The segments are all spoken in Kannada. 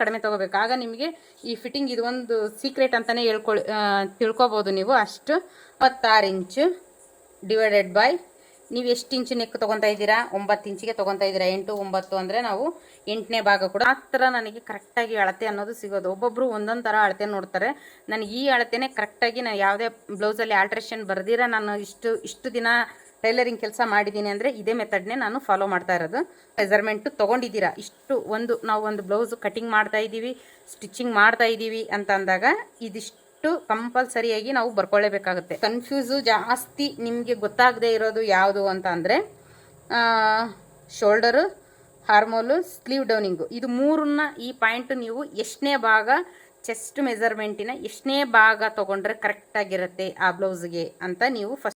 ಕಡಿಮೆ ತಗೋಬೇಕು. ಆಗ ನಿಮಗೆ ಈ ಫಿಟ್ಟಿಂಗ್ ಇದು ಒಂದು ಸೀಕ್ರೆಟ್ ಅಂತಲೇ ಹೇಳ್ಕೊಳ್ ತಿಳ್ಕೊಬೋದು ನೀವು. ಅಷ್ಟು ಇಪ್ಪತ್ತಾರು ಇಂಚು ಡಿವೈಡೆಡ್ ಬೈ ನೀವು ಎಷ್ಟು ಇಂಚು ನೆಕ್ ತೊಗೊತಾ ಇದ್ದೀರಾ? ಒಂಬತ್ತು ಇಂಚಿಗೆ ತೊಗೊತಾ ಇದ್ದೀರಾ? ಎಂಟು, ಒಂಬತ್ತು ಅಂದರೆ ನಾವು ಎಂಟನೇ ಭಾಗ ಕೂಡ. ಆ ಥರ ನನಗೆ ಕರೆಕ್ಟಾಗಿ ಅಳತೆ ಅನ್ನೋದು ಸಿಗೋದು. ಒಬ್ಬೊಬ್ಬರು ಒಂದೊಂದು ಥರ ಅಳತೆ ನೋಡ್ತಾರೆ. ನನಗೆ ಈ ಅಳತೆನೇ ಕರೆಕ್ಟಾಗಿ ನಾನು ಯಾವುದೇ ಬ್ಲೌಸಲ್ಲಿ ಆಲ್ಟ್ರೇಷನ್ ಬರೆದಿರ ನಾನು ಇಷ್ಟು ಇಷ್ಟು ದಿನ ಟೈಲರಿಂಗ್ ಕೆಲಸ ಮಾಡಿದ್ದೀನಿ ಅಂದರೆ ಇದೇ ಮೆಥಡ್ನೇ ನಾನು ಫಾಲೋ ಮಾಡ್ತಾ ಇರೋದು. ಮೆಜರ್ಮೆಂಟು ತೊಗೊಂಡಿದ್ದೀರಾ? ಇಷ್ಟು ಒಂದು, ನಾವು ಒಂದು ಬ್ಲೌಸ್ ಕಟಿಂಗ್ ಮಾಡ್ತಾ ಇದ್ದೀವಿ ಸ್ಟಿಚಿಂಗ್ ಮಾಡ್ತಾ ಇದ್ದೀವಿ ಅಂತ ಅಂದಾಗ ಇದಿಷ್ಟು ಕಂಪಲ್ಸರಿಯಾಗಿ ನಾವು ಬರ್ಕೊಳ್ಳೇಬೇಕಾಗುತ್ತೆ ಕನ್ಫ್ಯೂಸು ಜಾಸ್ತಿ ನಿಮಗೆ ಗೊತ್ತಾಗದೇ ಇರೋದು ಯಾವುದು ಅಂತ ಅಂದರೆ ಶೋಲ್ಡರು ಹಾರ್ಮೋಲು ಸ್ಲೀವ್ ಡೌನಿಂಗು ಇದು ಮೂರನ್ನ ಈ ಪಾಯಿಂಟ್ ನೀವು ಎಷ್ಟನೇ ಭಾಗ ಚೆಸ್ಟ್ ಮೆಜರ್ಮೆಂಟಿನ ಎಷ್ಟನೇ ಭಾಗ ತೊಗೊಂಡ್ರೆ ಕರೆಕ್ಟಾಗಿರುತ್ತೆ ಆ ಬ್ಲೌಸ್ಗೆ ಅಂತ ನೀವು ಫಸ್ಟ್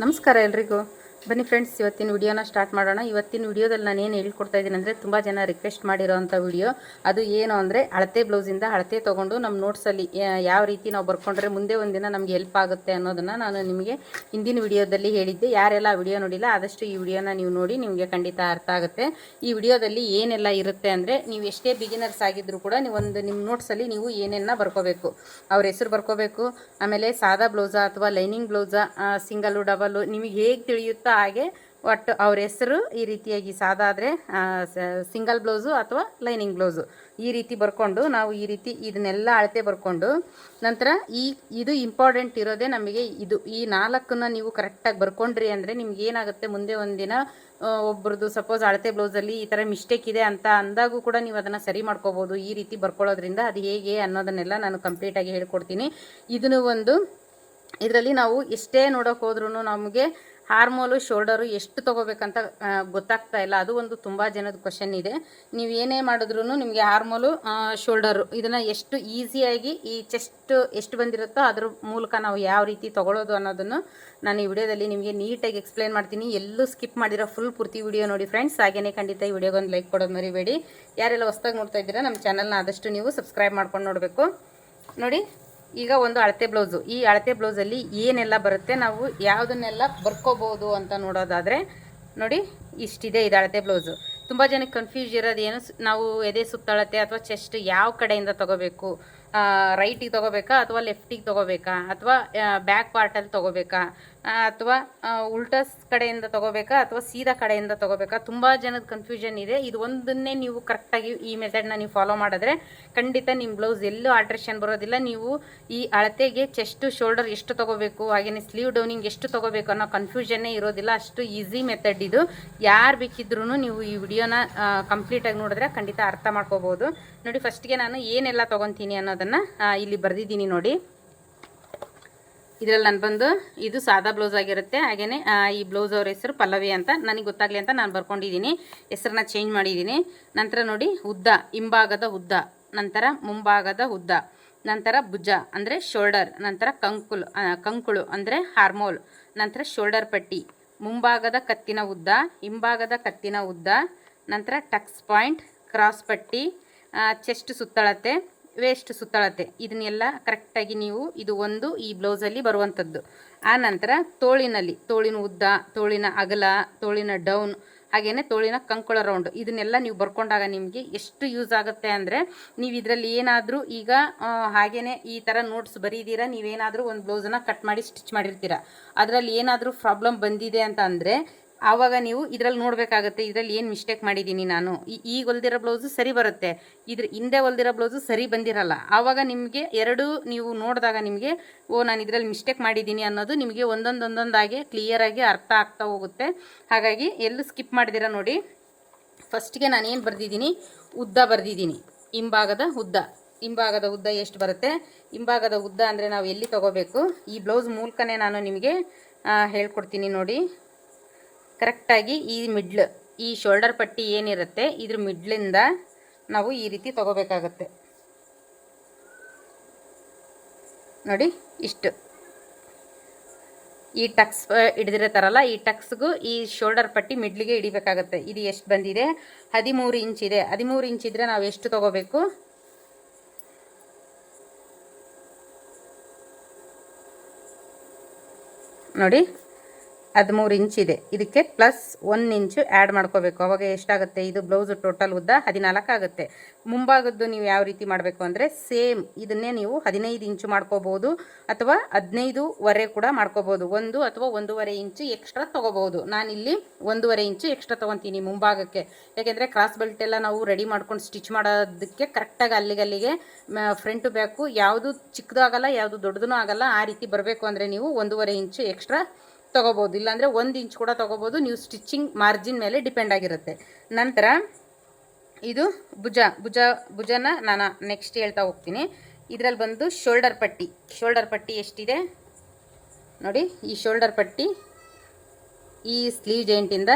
ನಮಸ್ಕಾರ ಎಲ್ರಿಗೂ. ಬನ್ನಿ ಫ್ರೆಂಡ್ಸ್ ಇವತ್ತಿನ ವಿಡಿಯೋನ ಸ್ಟಾರ್ಟ್ ಮಾಡೋಣ. ಇವತ್ತಿನ ವಿಡಿಯೋದಲ್ಲಿ ನಾನು ಏನು ಹೇಳ್ಕೊಡ್ತಾ ಇದ್ದೀನಿ ಅಂದರೆ ತುಂಬ ಜನ ರಿಕ್ವೆಸ್ಟ್ ಮಾಡಿರೋವಂಥ ವಿಡಿಯೋ ಅದು ಏನು ಅಂದರೆ ಅಳತೆ ಬ್ಲೌಸಿಂದ ಅಳತೆ ತೊಗೊಂಡು ನಮ್ಮ ನೋಟ್ಸಲ್ಲಿ ಯಾವ ರೀತಿ ನಾವು ಬರ್ಕೊಂಡ್ರೆ ಮುಂದೆ ಒಂದಿನ ನಮಗೆ ಹೆಲ್ಪ್ ಆಗುತ್ತೆ ಅನ್ನೋದನ್ನು ನಾನು ನಿಮಗೆ ಹಿಂದಿನ ವಿಡಿಯೋದಲ್ಲಿ ಹೇಳಿದ್ದೆ. ಯಾರೆಲ್ಲ ವಿಡಿಯೋ ನೋಡಿಲ್ಲ, ಆದಷ್ಟು ಈ ವಿಡಿಯೋನ ನೀವು ನೋಡಿ ನಿಮಗೆ ಖಂಡಿತ ಅರ್ಥ ಆಗುತ್ತೆ. ಈ ವಿಡಿಯೋದಲ್ಲಿ ಏನೆಲ್ಲ ಇರುತ್ತೆ ಅಂದರೆ ನೀವು ಎಷ್ಟೇ ಬಿಗಿನರ್ಸ್ ಆಗಿದ್ದರೂ ಕೂಡ ನೀವು ಒಂದು ನಿಮ್ಮ ನೋಟ್ಸಲ್ಲಿ ನೀವು ಏನೇನ ಬರ್ಕೋಬೇಕು. ಅವ್ರ ಹೆಸರು ಬರ್ಕೋಬೇಕು, ಆಮೇಲೆ ಸಾದಾ ಬ್ಲೌಸಾ ಅಥವಾ ಲೈನಿಂಗ್ ಬ್ಲೌಸಾ ಸಿಂಗಲು ಡಬಲು ನಿಮಗೆ ಹೇಗೆ ತಿಳಿಯುತ್ತೋ ಹಾಗೆ ಒಟ್ಟು ಅವ್ರ ಹೆಸರು ಈ ರೀತಿಯಾಗಿ ಸಾದಾದರೆ ಸಿಂಗಲ್ ಬ್ಲೌಸು ಅಥವಾ ಲೈನಿಂಗ್ ಬ್ಲೌಸು ಈ ರೀತಿ ಬರ್ಕೊಂಡು ನಾವು ಈ ರೀತಿ ಇದನ್ನೆಲ್ಲ ಅಳತೆ ಬರ್ಕೊಂಡು ನಂತರ ಈ, ಇದು ಇಂಪಾರ್ಟೆಂಟ್ ಇರೋದೇ ನಮಗೆ ಇದು. ಈ ನಾಲ್ಕನ್ನ ನೀವು ಕರೆಕ್ಟಾಗಿ ಬರ್ಕೊಂಡ್ರಿ ಅಂದರೆ ನಿಮ್ಗೆ ಏನಾಗುತ್ತೆ? ಮುಂದೆ ಒಂದಿನ ಒಬ್ರದ್ದು ಸಪೋಸ್ ಅಳತೆ ಬ್ಲೌಸಲ್ಲಿ ಈ ಥರ ಮಿಸ್ಟೇಕ್ ಇದೆ ಅಂತ ಅಂದಾಗೂ ಕೂಡ ನೀವು ಅದನ್ನು ಸರಿ ಮಾಡ್ಕೋಬೋದು. ಈ ರೀತಿ ಬರ್ಕೊಳ್ಳೋದ್ರಿಂದ ಅದು ಹೇಗೆ ಅನ್ನೋದನ್ನೆಲ್ಲ ನಾನು ಕಂಪ್ಲೀಟಾಗಿ ಹೇಳ್ಕೊಡ್ತೀನಿ. ಇದನ್ನು ಒಂದು, ಇದರಲ್ಲಿ ನಾವು ಎಷ್ಟೇ ನೋಡೋಕೆ ಹೋದ್ರೂ ನಮಗೆ ಹಾರ್ಮೋಲು, ಶೋಲ್ಡರು ಎಷ್ಟು ತೊಗೋಬೇಕಂತ ಗೊತ್ತಾಗ್ತಾ ಇಲ್ಲ. ಅದು ಒಂದು ತುಂಬ ಜನದ ಕ್ವಶನ್ ಇದೆ. ನೀವು ಏನೇ ಮಾಡಿದ್ರೂ ನಿಮಗೆ ಹಾರ್ಮೋಲು ಶೋಲ್ಡರು ಇದನ್ನು ಎಷ್ಟು ಈಸಿಯಾಗಿ ಈ ಚೆಸ್ಟ್ ಎಷ್ಟು ಬಂದಿರುತ್ತೋ ಅದ್ರ ಮೂಲಕ ನಾವು ಯಾವ ರೀತಿ ತೊಗೊಳ್ಳೋದು ಅನ್ನೋದನ್ನು ನಾನು ಈ ವಿಡಿಯೋದಲ್ಲಿ ನಿಮಗೆ ನೀಟಾಗಿ ಎಕ್ಸ್ಪ್ಲೇನ್ ಮಾಡ್ತೀನಿ. ಎಲ್ಲೂ ಸ್ಕಿಪ್ ಮಾಡಿರೋ ಫುಲ್ ಪೂರ್ತಿ ವಿಡಿಯೋ ನೋಡಿ ಫ್ರೆಂಡ್ಸ್ ಹಾಗೆಯೇ ಖಂಡಿತ ಈ ವಿಡಿಯೋಗೊಂದು ಲೈಕ್ ಕೊಡೋದು ಮರಿಬೇಡಿ. ಯಾರೆಲ್ಲ ಹೊಸ್ದಾಗಿ ನೋಡ್ತಾ ಇದ್ದೀರಾ, ನಮ್ಮ ಚಾನಲ್ನ ಆದಷ್ಟು ನೀವು ಸಬ್ಸ್ಕ್ರೈಬ್ ಮಾಡ್ಕೊಂಡು ನೋಡಬೇಕು. ನೋಡಿ ಈಗ ಒಂದು ಅಳತೆ ಬ್ಲೌಸು. ಈ ಅಳತೆ ಬ್ಲೌಸಲ್ಲಿ ಏನೆಲ್ಲ ಬರುತ್ತೆ ನಾವು ಯಾವುದನ್ನೆಲ್ಲ ಬರ್ಕೋಬೋದು ಅಂತ ನೋಡೋದಾದರೆ ನೋಡಿ, ಇಷ್ಟಿದೆ ಇದು ಅಳತೆ ಬ್ಲೌಸು. ತುಂಬ ಜನಕ್ಕೆ ಕನ್ಫ್ಯೂಸ್ ಇರೋದು ಏನು, ಸ್- ನಾವು ಎದೆ ಸುತ್ತಳತೆ ಅಥವಾ ಚೆಸ್ಟ್ ಯಾವ ಕಡೆಯಿಂದ ತೊಗೋಬೇಕು ರೈಟಿಗೆ ತೊಗೋಬೇಕಾ ಅಥವಾ ಲೆಫ್ಟಿಗೆ ತೊಗೋಬೇಕಾ ಅಥವಾ ಬ್ಯಾಕ್ ಪಾರ್ಟಲ್ಲಿ ತೊಗೋಬೇಕಾ? ಅಥವಾ ಉಲ್ಟಸ್ ಕಡೆಯಿಂದ ತೊಗೋಬೇಕಾ ಅಥವಾ ಸೀದಾ ಕಡೆಯಿಂದ ತೊಗೋಬೇಕಾ? ತುಂಬ ಜನದ ಕನ್ಫ್ಯೂಷನ್ ಇದೆ. ಇದು ಒಂದನ್ನೇ ನೀವು ಕರೆಕ್ಟಾಗಿ ಈ ಮೆಥಡ್ನ ನೀವು ಫಾಲೋ ಮಾಡಿದ್ರೆ ಖಂಡಿತ ನಿಮ್ಮ ಬ್ಲೌಸ್ ಎಲ್ಲೂ ಆಲ್ಟ್ರೇಷನ್ ಬರೋದಿಲ್ಲ. ನೀವು ಈ ಅಳತೆಗೆ ಚೆಸ್ಟು ಶೋಲ್ಡರ್ ಎಷ್ಟು ತೊಗೋಬೇಕು ಹಾಗೆಯೇ ಸ್ಲೀವ್ ಡೌನಿಂಗ್ ಎಷ್ಟು ತೊಗೋಬೇಕು ಅನ್ನೋ ಕನ್ಫ್ಯೂಷನ್ನೇ ಇರೋದಿಲ್ಲ. ಅಷ್ಟು ಈಸಿ ಮೆಥಡ್ ಇದು. ಯಾರು ಬೇಕಿದ್ರೂ ನೀವು ಈ ವಿಡಿಯೋನ ಕಂಪ್ಲೀಟಾಗಿ ನೋಡಿದ್ರೆ ಖಂಡಿತ ಅರ್ಥ ಮಾಡ್ಕೋಬೋದು. ನೋಡಿ ಫಸ್ಟ್ಗೆ ನಾನು ಏನೆಲ್ಲ ತೊಗೊತೀನಿ ಅನ್ನೋದನ್ನು ಇಲ್ಲಿ ಬರೆದಿದ್ದೀನಿ ನೋಡಿ. ಇದರಲ್ಲಿ ನಾನು ಬಂದು ಇದು ಸಾದಾ ಬ್ಲೌಸ್ ಆಗಿರುತ್ತೆ. ಹಾಗೆಯೇ ಈ ಬ್ಲೌಸ್ ಅವ್ರ ಹೆಸರು ಪಲ್ಲವಿ ಅಂತ. ನನಗೆ ಗೊತ್ತಾಗಲಿ ಅಂತ ನಾನು ಬರ್ಕೊಂಡಿದ್ದೀನಿ. ಹೆಸರನ್ನ ಚೇಂಜ್ ಮಾಡಿದ್ದೀನಿ. ನಂತರ ನೋಡಿ ಉದ್ದ, ಹಿಂಭಾಗದ ಉದ್ದ, ನಂತರ ಮುಂಭಾಗದ ಉದ್ದ, ನಂತರ ಭುಜ, ಅಂದರೆ ಶೋಲ್ಡರ್ ನಂತರ ಕಂಕುಲ್ ಕಂಕುಳು, ಅಂದರೆ ಹಾರ್ಮೋಲ್ ನಂತರ ಶೋಲ್ಡರ್ ಪಟ್ಟಿ, ಮುಂಭಾಗದ ಕತ್ತಿನ ಉದ್ದ, ಹಿಂಭಾಗದ ಕತ್ತಿನ ಉದ್ದ, ನಂತರ ಟಕ್ಸ್ ಪಾಯಿಂಟ್ ಕ್ರಾಸ್ ಪಟ್ಟಿ ಚೆಸ್ಟ್ ಸುತ್ತಳತೆ ವೇಸ್ಟ್ ಸುತ್ತಳತೆ ಇದನ್ನೆಲ್ಲ ಕರೆಕ್ಟಾಗಿ ನೀವು ಇದು ಒಂದು ಈ ಬ್ಲೌಸಲ್ಲಿ ಬರುವಂಥದ್ದು. ಆ ನಂತರ ತೋಳಿನಲ್ಲಿ, ತೋಳಿನ ಉದ್ದ, ತೋಳಿನ ಅಗಲ, ತೋಳಿನ ಡೌನ್ ಹಾಗೆಯೇ ತೋಳಿನ ಕಂಕುಳ ರೌಂಡ್ ಇದನ್ನೆಲ್ಲ ನೀವು ಬರ್ಕೊಂಡಾಗ ನಿಮಗೆ ಎಷ್ಟು ಯೂಸ್ ಆಗುತ್ತೆ ಅಂದರೆ ನೀವು ಇದರಲ್ಲಿ ಏನಾದರೂ ಈಗ ಹಾಗೆಯೇ ಈ ಥರ ನೋಟ್ಸ್ ಬರೀದಿರ, ನೀವೇನಾದರೂ ಒಂದು ಬ್ಲೌಸನ್ನ ಕಟ್ ಮಾಡಿ ಸ್ಟಿಚ್ ಮಾಡಿರ್ತೀರ. ಅದರಲ್ಲಿ ಏನಾದರೂ ಪ್ರಾಬ್ಲಮ್ ಬಂದಿದೆ ಅಂತ ಅಂದರೆ ಆವಾಗ ನೀವು ಇದರಲ್ಲಿ ನೋಡಬೇಕಾಗತ್ತೆ, ಇದರಲ್ಲಿ ಏನು ಮಿಸ್ಟೇಕ್ ಮಾಡಿದ್ದೀನಿ ನಾನು. ಈಗ ಹೊಲ್ದಿರೋ ಬ್ಲೌಸು ಸರಿ ಬರುತ್ತೆ. ಇದ್ರ ಹಿಂದೆ ಹೊಲ್ದಿರೋ ಬ್ಲೌಸು ಸರಿ ಬಂದಿರಲ್ಲ. ಆವಾಗ ನಿಮಗೆ ಎರಡು ನೀವು ನೋಡಿದಾಗ ನಿಮಗೆ, ಓ, ನಾನು ಇದರಲ್ಲಿ ಮಿಸ್ಟೇಕ್ ಮಾಡಿದ್ದೀನಿ ಅನ್ನೋದು ನಿಮಗೆ ಒಂದೊಂದು ಒಂದೊಂದಾಗಿ ಕ್ಲಿಯರಾಗಿ ಅರ್ಥ ಆಗ್ತಾ ಹೋಗುತ್ತೆ. ಹಾಗಾಗಿ ಎಲ್ಲೂ ಸ್ಕಿಪ್ ಮಾಡಿದಿರ ನೋಡಿ. ಫಸ್ಟ್ಗೆ ನಾನು ಏನು ಬರೆದಿದ್ದೀನಿ? ಉದ್ದ ಬರೆದಿದ್ದೀನಿ. ಹಿಂಭಾಗದ ಉದ್ದ. ಹಿಂಭಾಗದ ಉದ್ದ ಎಷ್ಟು ಬರುತ್ತೆ? ಹಿಂಭಾಗದ ಉದ್ದ ಅಂದರೆ ನಾವು ಎಲ್ಲಿ ತಗೋಬೇಕು? ಈ ಬ್ಲೌಸ್ ಮೂಲಕನೇ ನಾನು ನಿಮಗೆ ಹೇಳ್ಕೊಡ್ತೀನಿ ನೋಡಿ. ಕರೆಕ್ಟಾಗಿ ಈ ಮಿಡ್ಲ್, ಈ ಶೋಲ್ಡರ್ ಪಟ್ಟಿ ಏನಿರುತ್ತೆ, ಇದ್ರ ಮಿಡ್ಲಿಂದ ನಾವು ಈ ರೀತಿ ತಗೋಬೇಕಾಗತ್ತೆ. ನೋಡಿ, ಇಷ್ಟು. ಈ ಟಕ್ಸ್ ಹಿಡಿದಿರ್ತಾರಲ್ಲ ಈ ಟಕ್ಸ್ಗೂ ಈ ಶೋಲ್ಡರ್ ಪಟ್ಟಿ ಮಿಡ್ಲಿಗೆ ಹಿಡಿಬೇಕಾಗತ್ತೆ. ಇದು ಎಷ್ಟು ಬಂದಿದೆ? ಹದಿಮೂರು ಇಂಚ್ ಇದೆ. ಹದಿಮೂರು ಇಂಚ್ ಇದ್ರೆ ನಾವು ಎಷ್ಟು ತಗೋಬೇಕು? ನೋಡಿ ಹದಿಮೂರು ಇಂಚ್ ಇದೆ. ಇದಕ್ಕೆ ಪ್ಲಸ್ ಒನ್ ಇಂಚು ಆ್ಯಡ್ ಮಾಡ್ಕೋಬೇಕು. ಅವಾಗ ಎಷ್ಟಾಗುತ್ತೆ? ಇದು ಬ್ಲೌಸ್ ಟೋಟಲ್ ಉದ್ದ ಹದಿನಾಲ್ಕು ಆಗುತ್ತೆ. ಮುಂಭಾಗದ್ದು ನೀವು ಯಾವ ರೀತಿ ಮಾಡಬೇಕು ಅಂದರೆ ಸೇಮ್ ಇದನ್ನೇ ನೀವು ಹದಿನೈದು ಇಂಚು ಮಾಡ್ಕೋಬೋದು ಅಥವಾ ಹದಿನೈದುವರೆ ಕೂಡ ಮಾಡ್ಕೋಬೋದು. ಒಂದು ಅಥವಾ ಒಂದೂವರೆ ಇಂಚು ಎಕ್ಸ್ಟ್ರಾ ತೊಗೋಬೋದು. ನಾನಿಲ್ಲಿ ಒಂದೂವರೆ ಇಂಚು ಎಕ್ಸ್ಟ್ರಾ ತೊಗೊತೀನಿ ಮುಂಭಾಗಕ್ಕೆ. ಯಾಕೆಂದರೆ ಕ್ರಾಸ್ ಬೆಲ್ಟ್ ಎಲ್ಲ ನಾವು ರೆಡಿ ಮಾಡ್ಕೊಂಡು ಸ್ಟಿಚ್ ಮಾಡೋದಕ್ಕೆ ಕರೆಕ್ಟಾಗಿ ಅಲ್ಲಿಗಲ್ಲಿಗೆ ಫ್ರಂಟ್ ಬ್ಯಾಕು ಯಾವುದು ಚಿಕ್ಕದು ಆಗಲ್ಲ, ಯಾವುದು ದೊಡ್ಡದೂ ಆಗಲ್ಲ, ಆ ರೀತಿ ಬರಬೇಕು ಅಂದರೆ ನೀವು ಒಂದೂವರೆ ಇಂಚು ಎಕ್ಸ್ಟ್ರಾ ತೊಗೋಬೋದು, ಇಲ್ಲಾಂದರೆ ಒಂದು ಇಂಚ್ ಕೂಡ ತೊಗೋಬೋದು. ನೀವು ಸ್ಟಿಚ್ಚಿಂಗ್ ಮಾರ್ಜಿನ್ ಮೇಲೆ ಡಿಪೆಂಡ್ ಆಗಿರುತ್ತೆ. ನಂತರ ಇದು ಭುಜ ಭುಜ, ಭುಜನ ನಾನು ನೆಕ್ಸ್ಟ್ ಹೇಳ್ತಾ ಹೋಗ್ತೀನಿ. ಇದರಲ್ಲಿ ಬಂದು ಶೋಲ್ಡರ್ ಪಟ್ಟಿ. ಶೋಲ್ಡರ್ ಪಟ್ಟಿ ಎಷ್ಟಿದೆ? ನೋಡಿ, ಈ ಶೋಲ್ಡರ್ ಪಟ್ಟಿ ಈ ಸ್ಲೀವ್ ಜಾಯಿಂಟಿಂದ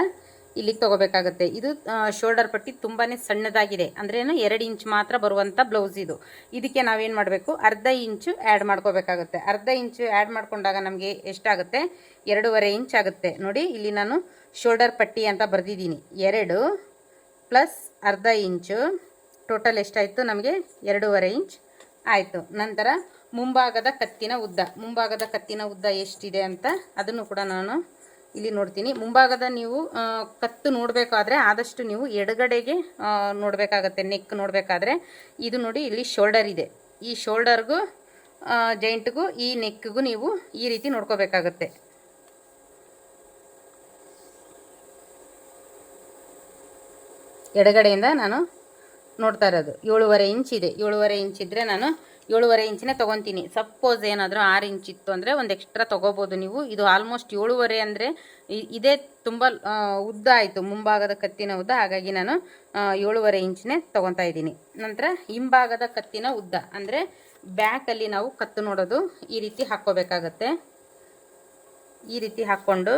ಇಲ್ಲಿಗೆ ತೊಗೋಬೇಕಾಗುತ್ತೆ. ಇದು ಶೋಲ್ಡರ್ ಪಟ್ಟಿ ತುಂಬಾ ಸಣ್ಣದಾಗಿದೆ. ಅಂದ್ರೇನು ಎರಡು ಇಂಚ್ ಮಾತ್ರ ಬರುವಂಥ ಬ್ಲೌಸ್ ಇದು. ಇದಕ್ಕೆ ನಾವೇನು ಮಾಡಬೇಕು? ಅರ್ಧ ಇಂಚು ಆ್ಯಡ್ ಮಾಡ್ಕೋಬೇಕಾಗುತ್ತೆ. ಅರ್ಧ ಇಂಚು ಆ್ಯಡ್ ಮಾಡ್ಕೊಂಡಾಗ ನಮಗೆ ಎಷ್ಟಾಗುತ್ತೆ? ಎರಡೂವರೆ ಇಂಚ್ ಆಗುತ್ತೆ. ನೋಡಿ, ಇಲ್ಲಿ ನಾನು ಶೋಲ್ಡರ್ ಪಟ್ಟಿ ಅಂತ ಬರೆದಿದ್ದೀನಿ. ಎರಡು ಪ್ಲಸ್ ಅರ್ಧ ಇಂಚು ಟೋಟಲ್ ಎಷ್ಟಾಯಿತು? ನಮಗೆ ಎರಡೂವರೆ ಇಂಚ್ ಆಯಿತು. ನಂತರ ಮುಂಭಾಗದ ಕತ್ತಿನ ಉದ್ದ. ಮುಂಭಾಗದ ಕತ್ತಿನ ಉದ್ದ ಎಷ್ಟಿದೆ ಅಂತ ಅದನ್ನು ಕೂಡ ನಾನು ಇಲ್ಲಿ ನೋಡ್ತೀನಿ. ಮುಂಭಾಗದ ನೀವು ಕತ್ತು ನೋಡಬೇಕಾದ್ರೆ ಆದಷ್ಟು ನೀವು ಎಡಗಡೆಗೆ ನೋಡಬೇಕಾಗತ್ತೆ ನೆಕ್ ನೋಡಬೇಕಾದ್ರೆ. ಇದು ನೋಡಿ ಇಲ್ಲಿ ಶೋಲ್ಡರ್ ಇದೆ. ಈ ಶೋಲ್ಡರ್ಗೂ ಜೈಂಟ್ಗೂ ಈ ನೆಕ್ಗೂ ನೀವು ಈ ರೀತಿ ನೋಡ್ಕೋಬೇಕಾಗತ್ತೆ. ಎಡಗಡೆಯಿಂದ ನಾನು ನೋಡ್ತಾ ಇರೋದು. ಏಳುವರೆ ಇಂಚ್ ಇದೆ. ಏಳುವರೆ ಇಂಚ್ ಇದ್ದರೆ ನಾನು ಏಳುವರೆ ಇಂಚಿನೇ ತೊಗೊತೀನಿ. ಸಪೋಸ್ ಏನಾದರೂ ಆರು ಇಂಚ್ ಇತ್ತು ಅಂದರೆ ಒಂದು ಎಕ್ಸ್ಟ್ರಾ ತೊಗೋಬೋದು ನೀವು. ಇದು ಆಲ್ಮೋಸ್ಟ್ ಏಳುವರೆ ಅಂದರೆ ಇದೇ ತುಂಬ ಉದ್ದ ಆಯಿತು. ಮುಂಭಾಗದ ಕತ್ತಿನ ಉದ್ದ. ಹಾಗಾಗಿ ನಾನು ಏಳುವರೆ ಇಂಚನೇ ತೊಗೊತಾ ಇದ್ದೀನಿ. ನಂತರ ಹಿಂಭಾಗದ ಕತ್ತಿನ ಉದ್ದ. ಅಂದರೆ ಬ್ಯಾಕಲ್ಲಿ ನಾವು ಕತ್ತು ನೋಡೋದು ಈ ರೀತಿ ಹಾಕ್ಕೋಬೇಕಾಗತ್ತೆ. ಈ ರೀತಿ ಹಾಕ್ಕೊಂಡು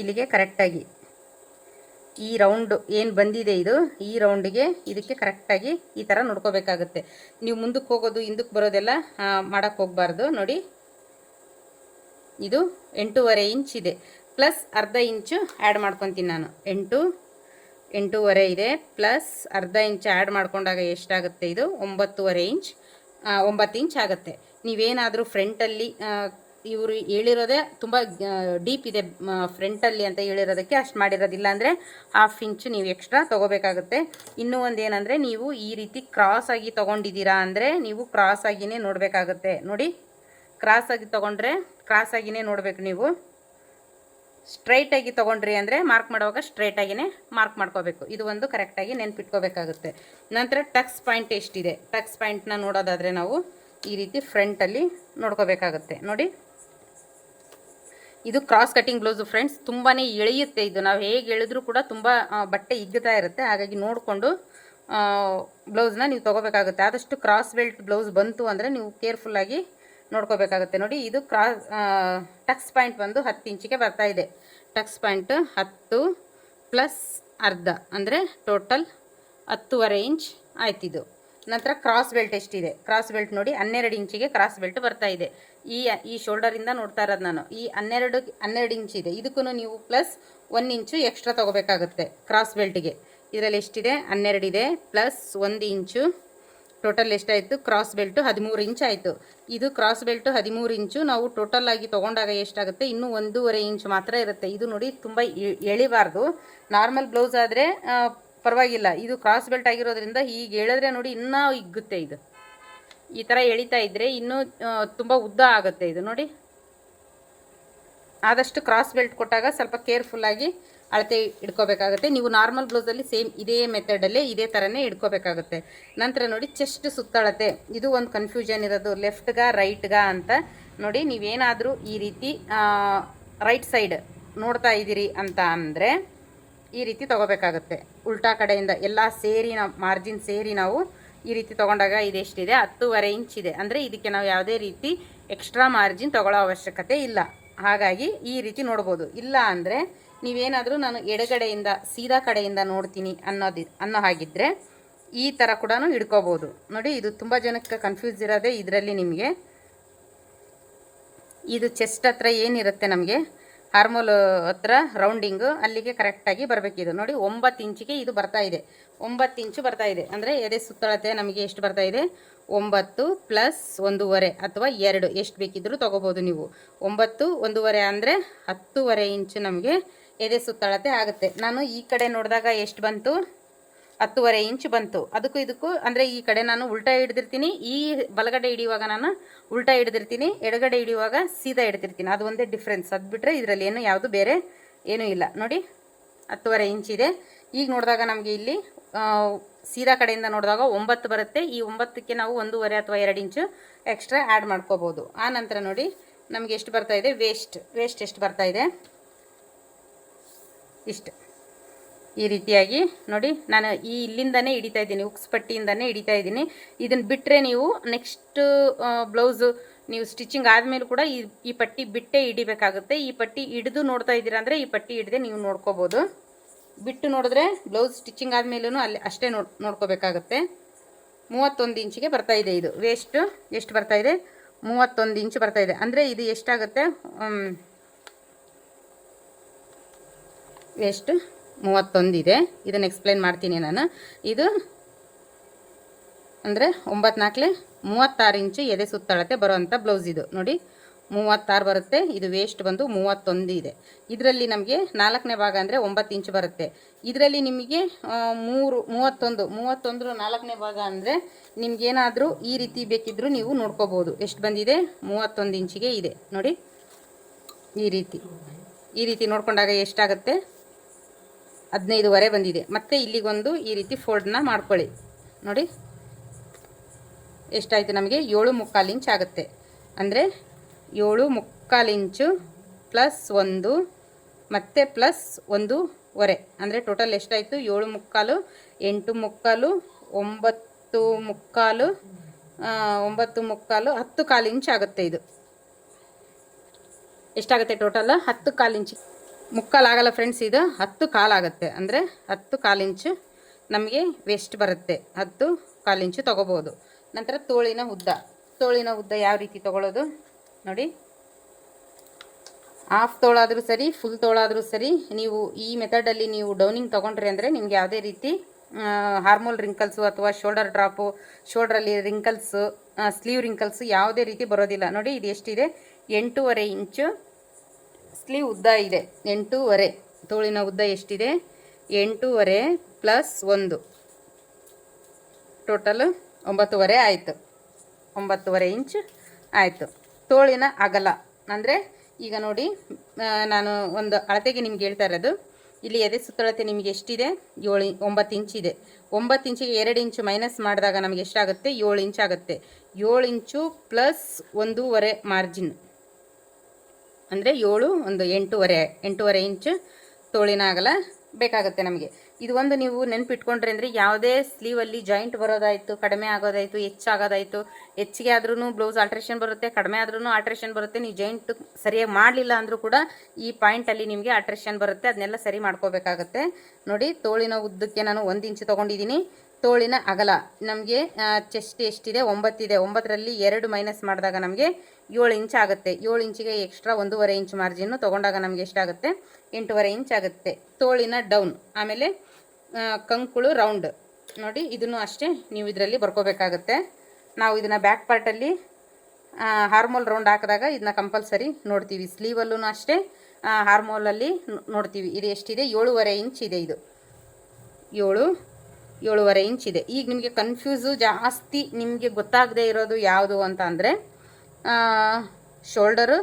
ಇಲ್ಲಿಗೆ ಕರೆಕ್ಟಾಗಿ ಈ ರೌಂಡ್ ಏನು ಬಂದಿದೆ ಇದು? ಈ ರೌಂಡಿಗೆ ಇದಕ್ಕೆ ಕರೆಕ್ಟಾಗಿ ಈ ಥರ ನೋಡ್ಕೋಬೇಕಾಗುತ್ತೆ. ನೀವು ಮುಂದಕ್ಕೆ ಹೋಗೋದು, ಹಿಂದಕ್ಕೆ ಬರೋದೆಲ್ಲ ಮಾಡೋಕ್ಕೆ ಹೋಗಬಾರ್ದು. ನೋಡಿ. ಇದು ಎಂಟೂವರೆ ಇಂಚ್ ಇದೆ. ಪ್ಲಸ್ ಅರ್ಧ ಇಂಚು ಆ್ಯಡ್ ಮಾಡ್ಕೊತೀನಿ ನಾನು. ಎಂಟು, ಎಂಟೂವರೆ ಇದೆ. ಪ್ಲಸ್ ಅರ್ಧ ಇಂಚ್ ಆ್ಯಡ್ ಮಾಡ್ಕೊಂಡಾಗ ಎಷ್ಟಾಗುತ್ತೆ ಇದು? ಒಂಬತ್ತುವರೆ ಇಂಚ್ ಒಂಬತ್ತು ಇಂಚ್ ಆಗುತ್ತೆ. ನೀವೇನಾದರೂ ಫ್ರಂಟಲ್ಲಿ ಇವರು ಹೇಳಿರೋದೇ ತುಂಬ ಡೀಪ್ ಇದೆ ಫ್ರಂಟಲ್ಲಿ ಅಂತ ಹೇಳಿರೋದಕ್ಕೆ ಅಷ್ಟು ಮಾಡಿರೋದಿಲ್ಲ ಅಂದರೆ ಹಾಫ್ ಇಂಚು ನೀವು ಎಕ್ಸ್ಟ್ರಾ ತೊಗೋಬೇಕಾಗುತ್ತೆ. ಇನ್ನೂ ಒಂದು ಏನಂದರೆ ನೀವು ಈ ರೀತಿ ಕ್ರಾಸ್ ಆಗಿ ತೊಗೊಂಡಿದ್ದೀರಾ ಅಂದರೆ ನೀವು ಕ್ರಾಸ್ ಆಗಿನೇ ನೋಡಬೇಕಾಗುತ್ತೆ. ನೋಡಿ ಕ್ರಾಸ್ ಆಗಿ ತೊಗೊಂಡ್ರೆ ಕ್ರಾಸ್ ಆಗಿನೇ ನೋಡಬೇಕು ನೀವು. ಸ್ಟ್ರೈಟಾಗಿ ತೊಗೊಂಡ್ರಿ ಅಂದರೆ ಮಾರ್ಕ್ ಮಾಡುವಾಗ ಸ್ಟ್ರೈಟಾಗಿಯೇ ಮಾರ್ಕ್ ಮಾಡ್ಕೋಬೇಕು. ಇದು ಒಂದು ಕರೆಕ್ಟಾಗಿ ನೆನ್ಪಿಟ್ಕೋಬೇಕಾಗುತ್ತೆ. ನಂತರ ಟಕ್ಸ್ ಪಾಯಿಂಟ್ ಎಷ್ಟಿದೆ? ಟಕ್ಸ್ ಪಾಯಿಂಟ್ನ ನೋಡೋದಾದರೆ ನಾವು ಈ ರೀತಿ ಫ್ರಂಟಲ್ಲಿ ನೋಡ್ಕೋಬೇಕಾಗುತ್ತೆ. ನೋಡಿ. ಇದು ಕ್ರಾಸ್ ಕಟಿಂಗ್ ಬ್ಲೌಸು ಫ್ರೆಂಡ್ಸ್ ತುಂಬಾ ಎಳೆಯುತ್ತೆ ಇದು. ನಾವು ಹೇಗೆ ಎಳೆದ್ರೂ ಕೂಡ ತುಂಬ ಬಟ್ಟೆ ಇಗ್ಗುತ್ತಾ ಇರುತ್ತೆ. ಹಾಗಾಗಿ ನೋಡಿಕೊಂಡು ಬ್ಲೌಸ್ನ ನೀವು ತೊಗೋಬೇಕಾಗುತ್ತೆ. ಆದಷ್ಟು ಕ್ರಾಸ್ ಬೆಲ್ಟ್ ಬ್ಲೌಸ್ ಬಂತು ಅಂದರೆ ನೀವು ಕೇರ್ಫುಲ್ಲಾಗಿ ನೋಡ್ಕೋಬೇಕಾಗುತ್ತೆ. ನೋಡಿ, ಇದು ಕ್ರಾಸ್ ಟಕ್ಸ್ ಪಾಯಿಂಟ್ ಬಂದು ಹತ್ತು ಇಂಚಿಗೆ ಬರ್ತಾ ಇದೆ. ಟಕ್ಸ್ ಪಾಯಿಂಟ್ ಹತ್ತು ಪ್ಲಸ್ ಅರ್ಧ, ಅಂದರೆ ಟೋಟಲ್ ಹತ್ತುವರೆ ಇಂಚ್ ಆಯ್ತಿದು. ನಂತರ ಕ್ರಾಸ್ ಬೆಲ್ಟ್ ಎಷ್ಟಿದೆ? ಕ್ರಾಸ್ ಬೆಲ್ಟ್ ನೋಡಿ ಹನ್ನೆರಡು ಇಂಚಿಗೆ ಕ್ರಾಸ್ ಬೆಲ್ಟ್ ಬರ್ತಾ ಇದೆ. ಈ ಈ ಶೋಲ್ಡರಿಂದ ನೋಡ್ತಾ ಇರೋದು ನಾನು. ಈ ಹನ್ನೆರಡು ಹನ್ನೆರಡು ಇಂಚ್ ಇದೆ. ಇದಕ್ಕೂ ನೀವು ಪ್ಲಸ್ ಒನ್ ಇಂಚು ಎಕ್ಸ್ಟ್ರಾ ತೊಗೋಬೇಕಾಗುತ್ತೆ ಕ್ರಾಸ್ ಬೆಲ್ಟಿಗೆ ಇದರಲ್ಲಿ ಎಷ್ಟಿದೆ? ಹನ್ನೆರಡು ಇದೆ ಪ್ಲಸ್ ಒಂದು ಇಂಚು ಟೋಟಲ್ ಎಷ್ಟಾಯಿತು? ಕ್ರಾಸ್ ಬೆಲ್ಟು ಹದಿಮೂರು ಇಂಚ್ ಆಯಿತು. ಇದು ಕ್ರಾಸ್ ಬೆಲ್ಟು ಹದಿಮೂರು ಇಂಚು ನಾವು ಟೋಟಲ್ ಆಗಿ ತೊಗೊಂಡಾಗ ಎಷ್ಟಾಗುತ್ತೆ? ಇನ್ನೂ ಒಂದೂವರೆ ಇಂಚ್ ಮಾತ್ರ ಇರುತ್ತೆ. ಇದು ನೋಡಿ ತುಂಬ ಎಳಿಬಾರ್ದು. ನಾರ್ಮಲ್ ಬ್ಲೌಸ್ ಆದರೆ ಪರವಾಗಿಲ್ಲ. ಇದು ಕ್ರಾಸ್ ಬೆಲ್ಟ್ ಆಗಿರೋದ್ರಿಂದ ಈಗ ಹೇಳಿದ್ರೆ ನೋಡಿ ಇನ್ನೂ ಇಗ್ಗುತ್ತೆ ಇದು. ಈ ಥರ ಎಳಿತಾ ಇದ್ದರೆ ಇನ್ನೂ ತುಂಬ ಉದ್ದ ಆಗುತ್ತೆ ಇದು, ನೋಡಿ. ಆದಷ್ಟು ಕ್ರಾಸ್ ಬೆಲ್ಟ್ ಕೊಟ್ಟಾಗ ಸ್ವಲ್ಪ ಕೇರ್ಫುಲ್ಲಾಗಿ ಅಳತೆ ಇಡ್ಕೋಬೇಕಾಗುತ್ತೆ ನೀವು ನಾರ್ಮಲ್ ಬ್ಲೌಸಲ್ಲಿ ಸೇಮ್ ಇದೇ ಮೆಥಡಲ್ಲೇ ಇದೇ ಥರನೇ ಇಡ್ಕೋಬೇಕಾಗುತ್ತೆ ನಂತರ ನೋಡಿ ಚೆಸ್ಟ್ ಸುತ್ತಳತೆ. ಇದು ಒಂದು ಕನ್ಫ್ಯೂಷನ್ ಇರೋದು. ಲೆಫ್ಟ್ಗ ರೈಟ್ಗ ಅಂತ ನೋಡಿ, ನೀವೇನಾದರೂ ಈ ರೀತಿ ರೈಟ್ ಸೈಡ್ ನೋಡ್ತಾ ಇದ್ದೀರಿ ಅಂತ ಅಂದರೆ ಈ ರೀತಿ ತೊಗೋಬೇಕಾಗುತ್ತೆ. ಉಲ್ಟಾ ಕಡೆಯಿಂದ ಎಲ್ಲ ಸೇರಿ ನಾವು ಮಾರ್ಜಿನ್ ಸೇರಿ ನಾವು ಈ ರೀತಿ ತೊಗೊಂಡಾಗ ಇದೆಷ್ಟಿದೆ? ಹತ್ತೂವರೆ ಇದೆ. ಅಂದರೆ ಇದಕ್ಕೆ ನಾವು ಯಾವುದೇ ರೀತಿ ಎಕ್ಸ್ಟ್ರಾ ಮಾರ್ಜಿನ್ ತೊಗೊಳ್ಳೋ ಅವಶ್ಯಕತೆ ಇಲ್ಲ. ಹಾಗಾಗಿ ಈ ರೀತಿ ನೋಡ್ಬೋದು. ಇಲ್ಲ ಅಂದರೆ ನೀವೇನಾದರೂ ನಾನು ಎಡಗಡೆಯಿಂದ, ಸೀದಾ ಕಡೆಯಿಂದ ನೋಡ್ತೀನಿ ಅನ್ನೋದಿ, ಅನ್ನೋ ಹಾಗಿದ್ದರೆ ಈ ಥರ ಕೂಡ ಹಿಡ್ಕೋಬೋದು. ನೋಡಿ, ಇದು ತುಂಬ ಜನಕ್ಕೆ ಕನ್ಫ್ಯೂಸ್ ಇರೋದೇ ಇದರಲ್ಲಿ ನಿಮಗೆ. ಇದು ಚೆಸ್ಟ್ ಹತ್ರ ಏನಿರುತ್ತೆ ನಮಗೆ? ಹಾರ್ಮೋಲ್ ಹತ್ರ ರೌಂಡಿಂಗು ಅಲ್ಲಿಗೆ ಕರೆಕ್ಟಾಗಿ ಬರಬೇಕಿದು ನೋಡಿ, ಒಂಬತ್ತು ಇಂಚಿಗೆ ಇದು ಬರ್ತಾ ಇದೆ. ಒಂಬತ್ತು ಇಂಚು ಬರ್ತಾ ಇದೆ. ಅಂದರೆ ಎದೆ ಸುತ್ತಳತೆ ನಮಗೆ ಎಷ್ಟು ಬರ್ತಾ ಇದೆ? ಒಂಬತ್ತು ಪ್ಲಸ್ ಒಂದೂವರೆ ಅಥವಾ ಎರಡು. ಎಷ್ಟು ಬೇಕಿದ್ರೂ ತೊಗೋಬೋದು ನೀವು. ಒಂಬತ್ತು, ಒಂದೂವರೆ ಅಂದರೆ ಹತ್ತೂವರೆ ಇಂಚು ನಮಗೆ ಎದೆ ಸುತ್ತಳತೆ ಆಗುತ್ತೆ. ನಾನು ಈ ಕಡೆ ನೋಡಿದಾಗ ಎಷ್ಟು ಬಂತು? ಹತ್ತುವರೆ ಇಂಚ್ ಬಂತು. ಅದಕ್ಕೂ ಇದಕ್ಕೂ ಅಂದರೆ ಈ ಕಡೆ ನಾನು ಉಲ್ಟಾ ಹಿಡ್ದಿರ್ತೀನಿ. ಈ ಬಲಗಡೆ ಹಿಡಿಯುವಾಗ ನಾನು ಉಲ್ಟಾ ಹಿಡ್ದಿರ್ತೀನಿ. ಎಡಗಡೆ ಹಿಡಿಯುವಾಗ ಸೀದಾ ಹಿಡ್ದಿರ್ತೀನಿ. ಅದು ಒಂದೇ ಡಿಫ್ರೆನ್ಸ್ ಅದು ಬಿಟ್ಟರೆ ಇದರಲ್ಲಿ ಏನು ಯಾವುದು ಬೇರೆ ಏನೂ ಇಲ್ಲ. ನೋಡಿ, ಹತ್ತುವರೆ ಇಂಚ್ ಇದೆ. ಈಗ ನೋಡಿದಾಗ ನಮಗೆ ಇಲ್ಲಿ ಸೀದಾ ಕಡೆಯಿಂದ ನೋಡಿದಾಗ ಒಂಬತ್ತು ಬರುತ್ತೆ. ಈ ಒಂಬತ್ತಕ್ಕೆ ನಾವು ಒಂದೂವರೆ ಅಥವಾ ಎರಡು ಇಂಚು ಎಕ್ಸ್ಟ್ರಾ ಆ್ಯಡ್ ಮಾಡ್ಕೋಬೋದು. ಆ ನಂತರ ನೋಡಿ, ನಮಗೆ ಎಷ್ಟು ಬರ್ತಾ ಇದೆ? ವೇಸ್ಟ್ ವೇಸ್ಟ್ ಎಷ್ಟು ಬರ್ತಾ ಇದೆ? ಇಷ್ಟು. ಈ ರೀತಿಯಾಗಿ ನೋಡಿ, ನಾನು ಈ ಇಲ್ಲಿಂದನೇ ಹಿಡಿತಾ ಇದ್ದೀನಿ, ಉಕ್ಸ್ ಪಟ್ಟಿಯಿಂದನೇ ಹಿಡಿತಾ ಇದ್ದೀನಿ. ಇದನ್ನು ಬಿಟ್ಟರೆ ನೀವು ನೆಕ್ಸ್ಟ್ ಬ್ಲೌಸು ನೀವು ಸ್ಟಿಚಿಂಗ್ ಆದಮೇಲೆ ಕೂಡ ಈ ಈ ಪಟ್ಟಿ ಬಿಟ್ಟೇ ಹಿಡಿಬೇಕಾಗುತ್ತೆ. ಈ ಪಟ್ಟಿ ಹಿಡಿದು ನೋಡ್ತಾ ಇದ್ದೀರಾ ಅಂದರೆ ಈ ಪಟ್ಟಿ ಹಿಡಿದೆ ನೀವು ನೋಡ್ಕೋಬೋದು. ಬಿಟ್ಟು ನೋಡಿದ್ರೆ ಬ್ಲೌಸ್ ಸ್ಟಿಚಿಂಗ್ ಆದಮೇಲೂ ಅಲ್ಲಿ ಅಷ್ಟೇ ನೋಡಿ, ನೋಡ್ಕೋಬೇಕಾಗುತ್ತೆ. ಮೂವತ್ತೊಂದು ಇಂಚಿಗೆ ಬರ್ತಾ ಇದೆ ಇದು. ವೇಸ್ಟು ಎಷ್ಟು ಬರ್ತಾ ಇದೆ? ಮೂವತ್ತೊಂದು ಇಂಚು ಬರ್ತಾ ಇದೆ. ಅಂದರೆ ಇದು ಎಷ್ಟಾಗುತ್ತೆ? ವೇಸ್ಟ್ ಮೂವತ್ತೊಂದಿದೆ. ಇದನ್ನು ಎಕ್ಸ್ಪ್ಲೇನ್ ಮಾಡ್ತೀನಿ ನಾನು. ಇದು ಅಂದರೆ ಒಂಬತ್ತು ನಾಲ್ಕಲೆ ಮೂವತ್ತಾರು ಇಂಚು ಎದೆ ಸುತ್ತಳತೆ ಬರುವಂಥ ಬ್ಲೌಸ್ ಇದು. ನೋಡಿ, ಮೂವತ್ತಾರು ಬರುತ್ತೆ, ಇದು ವೇಸ್ಟ್ ಬಂದು ಮೂವತ್ತೊಂದು ಇದೆ ಇದರಲ್ಲಿ ನಮಗೆ ನಾಲ್ಕನೇ ಭಾಗ ಅಂದರೆ ಒಂಬತ್ತು ಇಂಚು ಬರುತ್ತೆ. ಇದರಲ್ಲಿ ನಿಮಗೆ ಮೂರು, ಮೂವತ್ತೊಂದು ಮೂವತ್ತೊಂದು ನಾಲ್ಕನೇ ಭಾಗ ಅಂದರೆ ನಿಮ್ಗೇನಾದರೂ ಈ ರೀತಿ ಬೇಕಿದ್ದರೂ ನೀವು ನೋಡ್ಕೋಬೋದು ಎಷ್ಟು ಬಂದಿದೆ? ಮೂವತ್ತೊಂದು ಇಂಚಿಗೆ ಇದೆ. ನೋಡಿ, ಈ ರೀತಿ. ಈ ರೀತಿ ನೋಡ್ಕೊಂಡಾಗ ಎಷ್ಟಾಗುತ್ತೆ? ಹದಿನೈದುವರೆ ಬಂದಿದೆ. ಮತ್ತೆ ಇಲ್ಲಿಗೊಂದು ಈ ರೀತಿ ಫೋಲ್ಡ್ನ ಮಾಡ್ಕೊಳ್ಳಿ. ನೋಡಿ. ಎಷ್ಟಾಯಿತು ನಮಗೆ? ಏಳು ಮುಕ್ಕಾಲು ಇಂಚ್ ಆಗುತ್ತೆ. ಅಂದರೆ ಏಳು ಮುಕ್ಕಾಲು ಇಂಚು ಪ್ಲಸ್ ಒಂದು, ಮತ್ತು ಪ್ಲಸ್ ಒಂದೂವರೆ. ಅಂದರೆ ಟೋಟಲ್ ಎಷ್ಟಾಯಿತು? ಏಳು ಮುಕ್ಕಾಲು, ಎಂಟು ಮುಕ್ಕಾಲು, ಒಂಬತ್ತು ಮುಕ್ಕಾಲು ಒಂಬತ್ತು ಮುಕ್ಕಾಲು, ಹತ್ತು ಕಾಲು ಇಂಚ್ ಆಗುತ್ತೆ ಇದು. ಎಷ್ಟಾಗುತ್ತೆ ಟೋಟಲ್ ಹತ್ತು ಕಾಲು ಇಂಚು. ಮುಕ್ಕಾಲು ಆಗಲ್ಲ ಫ್ರೆಂಡ್ಸ್ ಇದು. ಹತ್ತು ಕಾಲಾಗುತ್ತೆ ಅಂದರೆ ಹತ್ತು ಕಾಲು ಇಂಚು ನಮಗೆ ವೇಸ್ಟ್ ಬರುತ್ತೆ. ಹತ್ತು ಕಾಲಿಂಚು ತೊಗೋಬೋದು. ನಂತರ ತೋಳಿನ ಉದ್ದ. ತೋಳಿನ ಉದ್ದ ಯಾವ ರೀತಿ ತೊಗೊಳ್ಳೋದು ನೋಡಿ. ಹಾಫ್ ತೋಳಾದರೂ ಸರಿ ಫುಲ್ ತೋಳಾದರೂ ಸರಿ, ನೀವು ಈ ಮೆಥಡಲ್ಲಿ ನೀವು ಡೌನಿಂಗ್ ತೊಗೊಂಡ್ರಿ ಅಂದರೆ ನಿಮ್ಗೆ ಯಾವುದೇ ರೀತಿ ಹಾರ್ಮೋಲ್ ರಿಂಕಲ್ಸು ಅಥವಾ ಶೋಲ್ಡರ್ ಡ್ರಾಪು ಶೋಲ್ಡ್ರಲ್ಲಿ ರಿಂಕಲ್ಸು ಸ್ಲೀವ್ ರಿಂಕಲ್ಸು ಯಾವುದೇ ರೀತಿ ಬರೋದಿಲ್ಲ. ನೋಡಿ, ಇದು ಎಷ್ಟಿದೆ? ಎಂಟೂವರೆ ಇಂಚು ಸ್ಲೀವ್ ಉದ್ದ ಇದೆ. ಎಂಟೂವರೆ. ತೋಳಿನ ಉದ್ದ ಎಷ್ಟಿದೆ? ಎಂಟೂವರೆ ಪ್ಲಸ್ ಒಂದು. ಟೋಟಲ್ ಒಂಬತ್ತುವರೆ ಆಯಿತು. ಒಂಬತ್ತುವರೆ ಇಂಚ್ ಆಯಿತು. ತೋಳಿನ ಅಗಲ. ಅಂದರೆ ಈಗ ನೋಡಿ ನಾನು ಒಂದು ಅಳತೆಗೆ ನಿಮ್ಗೆ ಹೇಳ್ತಾ ಇರೋದು. ಇಲ್ಲಿ ಎದೆ ಸುತ್ತಳತೆ ನಿಮಗೆ ಎಷ್ಟಿದೆ? ಏಳು, ಒಂಬತ್ತು ಇಂಚ್ ಇದೆ. ಒಂಬತ್ತು ಇಂಚಿಗೆ ಎರಡು ಇಂಚು ಮೈನಸ್ ಮಾಡಿದಾಗ ನಮಗೆ ಎಷ್ಟಾಗುತ್ತೆ? ಏಳು ಇಂಚ್ ಆಗುತ್ತೆ. ಏಳು ಇಂಚು ಪ್ಲಸ್ ಒಂದೂವರೆ ಮಾರ್ಜಿನ್ ಅಂದರೆ ಏಳು, ಒಂದು ಎಂಟೂವರೆ ಎಂಟೂವರೆ ಇಂಚು ತೋಳಿನ ಅಗಲ ಬೇಕಾಗುತ್ತೆ ನಮಗೆ. ಇದು ಒಂದು ನೀವು ನೆನ್ಪಿಟ್ಕೊಂಡ್ರೆ ಅಂದರೆ ಯಾವುದೇ ಸ್ಲೀವಲ್ಲಿ ಜಾಯಿಂಟ್ ಬರೋದಾಯಿತು, ಕಡಿಮೆ ಆಗೋದಾಯಿತು, ಹೆಚ್ಚಾಗೋದಾಯಿತು, ಹೆಚ್ಚಿಗೆ ಆದ್ರೂ ಬ್ಲೌಸ್ ಆಲ್ಟ್ರೇಷನ್ ಬರುತ್ತೆ, ಕಡಿಮೆ ಆದ್ರೂ ಆಲ್ಟ್ರೇಷನ್ ಬರುತ್ತೆ, ನೀವು ಜಾಯಿಂಟ್ ಸರಿಯಾಗಿ ಮಾಡಲಿಲ್ಲ ಅಂದರೂ ಕೂಡ ಈ ಪಾಯಿಂಟಲ್ಲಿ ನಿಮಗೆ ಆಲ್ಟ್ರೇಷನ್ ಬರುತ್ತೆ, ಅದನ್ನೆಲ್ಲ ಸರಿ ಮಾಡ್ಕೋಬೇಕಾಗತ್ತೆ. ನೋಡಿ, ತೋಳಿನ ಉದ್ದಕ್ಕೆ ನಾನು ಒಂದು ಇಂಚು ತೊಗೊಂಡಿದ್ದೀನಿ. ತೋಳಿನ ಅಗಲ ನಮಗೆ ಚೆಸ್ಟ್ ಎಷ್ಟಿದೆ? ಒಂಬತ್ತಿದೆ. ಒಂಬತ್ತರಲ್ಲಿ ಎರಡು ಮೈನಸ್ ಮಾಡಿದಾಗ ನಮಗೆ ಏಳು ಇಂಚ್ ಆಗುತ್ತೆ. ಏಳು ಇಂಚಿಗೆ ಎಕ್ಸ್ಟ್ರಾ ಒಂದೂವರೆ ಇಂಚ್ ಮಾರ್ಜಿನ್ನು ತೊಗೊಂಡಾಗ ನಮಗೆ ಎಷ್ಟಾಗುತ್ತೆ? ಎಂಟೂವರೆ ಇಂಚ್ ಆಗುತ್ತೆ. ತೋಳಿನ ಡೌನ್ ಆಮೇಲೆ ಕಂಕುಳು ರೌಂಡ್ ನೋಡಿ, ಇದನ್ನು ಅಷ್ಟೇ ನೀವು ಇದರಲ್ಲಿ ಬರ್ಕೋಬೇಕಾಗತ್ತೆ. ನಾವು ಇದನ್ನು ಬ್ಯಾಕ್ ಪಾರ್ಟಲ್ಲಿ ಹಾರ್ಮೋಲ್ ರೌಂಡ್ ಹಾಕಿದಾಗ ಇದನ್ನ ಕಂಪಲ್ಸರಿ ನೋಡ್ತೀವಿ. ಸ್ಲೀವಲ್ಲೂ ಅಷ್ಟೇ ಹಾರ್ಮೋಲಲ್ಲಿ ನೋಡ್ತೀವಿ. ಇದು ಎಷ್ಟಿದೆ? ಏಳುವರೆ ಇಂಚ್ ಇದೆ ಇದು. ಏಳು, ಏಳುವರೆ ಇಂಚ್ ಇದೆ. ಈಗ ನಿಮಗೆ ಕನ್ಫ್ಯೂಸು ಜಾಸ್ತಿ ನಿಮಗೆ ಗೊತ್ತಾಗದೇ ಇರೋದು ಯಾವುದು ಅಂತ ಅಂದರೆ ಶೋಲ್ಡರು,